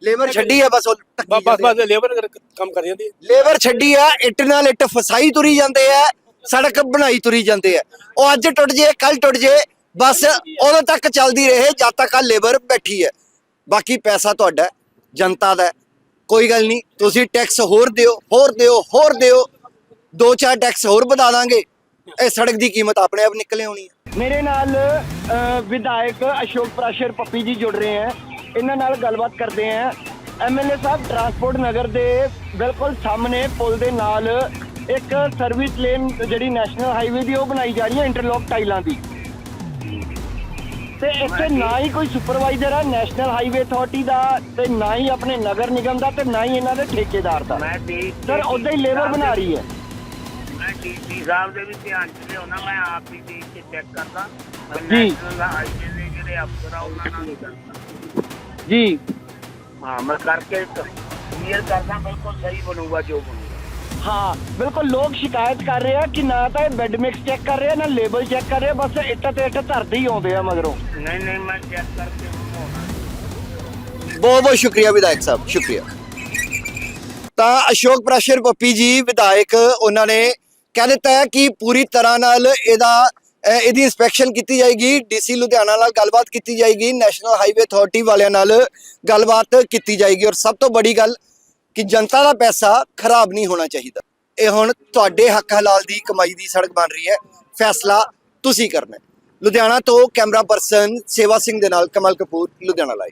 ਲੇਬਰ ਛੱਡੀ ਆ ਬਸ ਉਹ ਬਸ ਬਸ ਬਸ ਲੇਬਰ ਕੰਮ ਕਰ ਜਾਂਦੀ ਹੈ ਲੇਬਰ ਛੱਡੀ ਆ ਇੱਟ ਨਾਲ ਇੱਟ ਫਸਾਈ ਤੁਰੀ ਜਾਂਦੇ ਆ ਸੜਕ ਬਣਾਈ ਤੁਰੀ ਜਾਂਦੇ ਆ। ਉਹ ਅੱਜ ਟੁੱਟ ਜੇ ਕੱਲ ਟੁੱਟ ਜੇ ਬਸ ਉਦੋਂ ਤੱਕ ਚੱਲਦੀ ਰਹੇ ਜਦ ਤੱਕ ਆ ਲੇਬਰ ਬੈਠੀ ਹੈ ਬਾਕੀ ਪੈਸਾ ਤੁਹਾਡਾ ਹੈ, ਜਨਤਾ ਦਾ। ਹੈ। ਕੋਈ ਗੱਲ ਨਹੀਂ ਤੁਸੀਂ ਟੈਕਸ ਹੋਰ ਦਿਓ ਹੋਰ ਦਿਓ ਹੋਰ ਦਿਓ। ਦੋ ਚਾਰ ਟੈਕਸ ਹੋਰ ਵਧਾ ਦਾਂਗੇ। ਇਹ ਸੜਕ ਦੀ ਕੀਮਤ ਆਪਣੇ ਆਪ ਨਿਕਲੇ ਆਉਣੀ ਹੈ ਮੇਰੇ ਨਾਲ ਅ, ਵਿਧਾਇਕ ਅਸ਼ੋਕ ਪ੍ਰਾਸ਼ਰ ਪੱਪੀ ਜੀ ਜੁੜ ਰਹੇ ਹੈ ਇਹਨਾਂ ਨਾਲ ਗੱਲਬਾਤ ਕਰਦੇ ਹੈ ਐਮਐਲਏ ਸਾਹਿਬ ਟਰਾਂਸਪੋਰਟ ਨਗਰ ਦੇ ਬਿਲਕੁਲ ਸਾਹਮਣੇ ਪੁਲ ਦੇ ਨਾਲ ਇੱਕ ਸਰਵਿਸ ਲੇਨ ਜਿਹੜੀ ਨੈਸ਼ਨਲ ਹਾਈਵੇ ਦੀ ਉਹ ਬਣਾਈ ਜਾ ਰਹੀ ਹੈ ਇੰਟਰਲੌਕ ਟਾਈਲਾਂ ਦੀ। ਤੇ ਇੱਥੇ ਨਾ ਹੀ ਕੋਈ ਸੁਪਰਵਾਈਜ਼ਰ ਹੈ ਨੈਸ਼ਨਲ ਹਾਈਵੇ ਅਥਾਰਟੀ ਦਾ ਤੇ ਨਾ ਹੀ ਆਪਣੇ ਨਗਰ ਨਿਗਮ ਦਾ ਤੇ ਨਾ ਹੀ ਇਹਨਾਂ ਦੇ ਠੇਕੇਦਾਰ ਦਾ। ਸਰ ਉਦਾਂ ਹੀ ਲੇਬਰ ਬਣਾ ਰਹੀ ਹੈ। ਮੈਂ ਡੀਸੀ ਸਾਹਿਬ ਦੇ ਵੀ ਧਿਆਨ ਚ ਲਿਆਉਣਾ ਮੈਂ ਆਪ ਹੀ ਦੇਖ ਕੇ ਚੈੱਕ ਕਰਦਾ। ਨੈਸ਼ਨਲ ਹਾਈਵੇ ਦੇ ਜਿਹੜੇ ਅਫਸਰ ਆ ਉਹਨਾਂ ਨਾਲ ਵੀ ਕਰਦਾ। ਜੀ। ਹਾਂ ਮੈਂ ਕਰਕੇ ਕਲੀਅਰ ਕਰਦਾ ਬਿਲਕੁਲ ਸਹੀ ਬਣੂਗਾ ਜੋ ਬਣੂਗਾ। ਹਾਂ ਬਿਲਕੁਲ ਲੋਕ ਸ਼ਿਕਾਇਤ ਕਰ ਰਹੇ ਆ ਕਿ ਨਾ ਤਾਂ ਇਹ ਬੈੱਡ ਮਿਕਸ ਚੈੱਕ ਕਰ ਰਹੇ ਆ ਨਾ ਲੇਬਲ ਚੈੱਕ ਕਰ ਰਹੇ ਆ ਬਸ ਇੱਟ ਤੇ ਇੱਟ ਧਰਦੇ ਹੀ ਆਉਂਦੇ ਆ ਮਗਰੋਂ। ਨਹੀਂ ਨਹੀਂ ਮੈਂ ਚੈੱਕ ਕਰਕੇ ਬਣਾਉਣਾ ਬਹੁਤ ਬਹੁਤ ਸ਼ੁਕਰੀਆ ਵਿਧਾਇਕ ਸਾਹਿਬ ਸ਼ੁਕਰੀਆ। ਤਾਂ ਅਸ਼ੋਕ ਪ੍ਰੈਸ਼ਰ ਪੱਪੀ ਜੀ ਵਿਧਾਇਕ ਉਹਨਾਂ ਨੇ ਕਹਿ ਦਿੱਤਾ ਹੈ ਕਿ ਪੂਰੀ ਤਰ੍ਹਾਂ ਨਾਲ ਇਹਦਾ ਇਹਦੀ ਇਨਸਪੈਕਸ਼ਨ ਕੀਤੀ ਜਾਏਗੀ ਡੀਸੀ ਲੁਧਿਆਣਾ ਨਾਲ ਗੱਲਬਾਤ ਕੀਤੀ ਜਾਏਗੀ ਨੈਸ਼ਨਲ ਹਾਈਵੇ ਅਥਾਰਟੀ ਵਾਲਿਆਂ ਨਾਲ ਗੱਲਬਾਤ ਕੀਤੀ ਜਾਏਗੀ ਔਰ ਸਭ ਤੋਂ ਬੜੀ ਗੱਲ ਕਿ ਜਨਤਾ ਦਾ ਪੈਸਾ ਖਰਾਬ ਨਹੀਂ ਹੋਣਾ ਚਾਹੀਦਾ। ਇਹ ਹੁਣ ਤੁਹਾਡੇ ਹੱਕ ਹਲਾਲ ਦੀ ਕਮਾਈ ਦੀ ਸੜਕ ਬਣ ਰਹੀ ਹੈ। ਫੈਸਲਾ ਤੁਸੀਂ ਕਰਨਾ ਲੁਧਿਆਣਾ ਤੋਂ ਕੈਮਰਾ ਪਰਸਨ ਸੇਵਾ ਸਿੰਘ ਦੇ ਨਾਲ ਕਮਲ ਕਪੂਰ, ਲੁਧਿਆਣਾ ਲਾਈਵ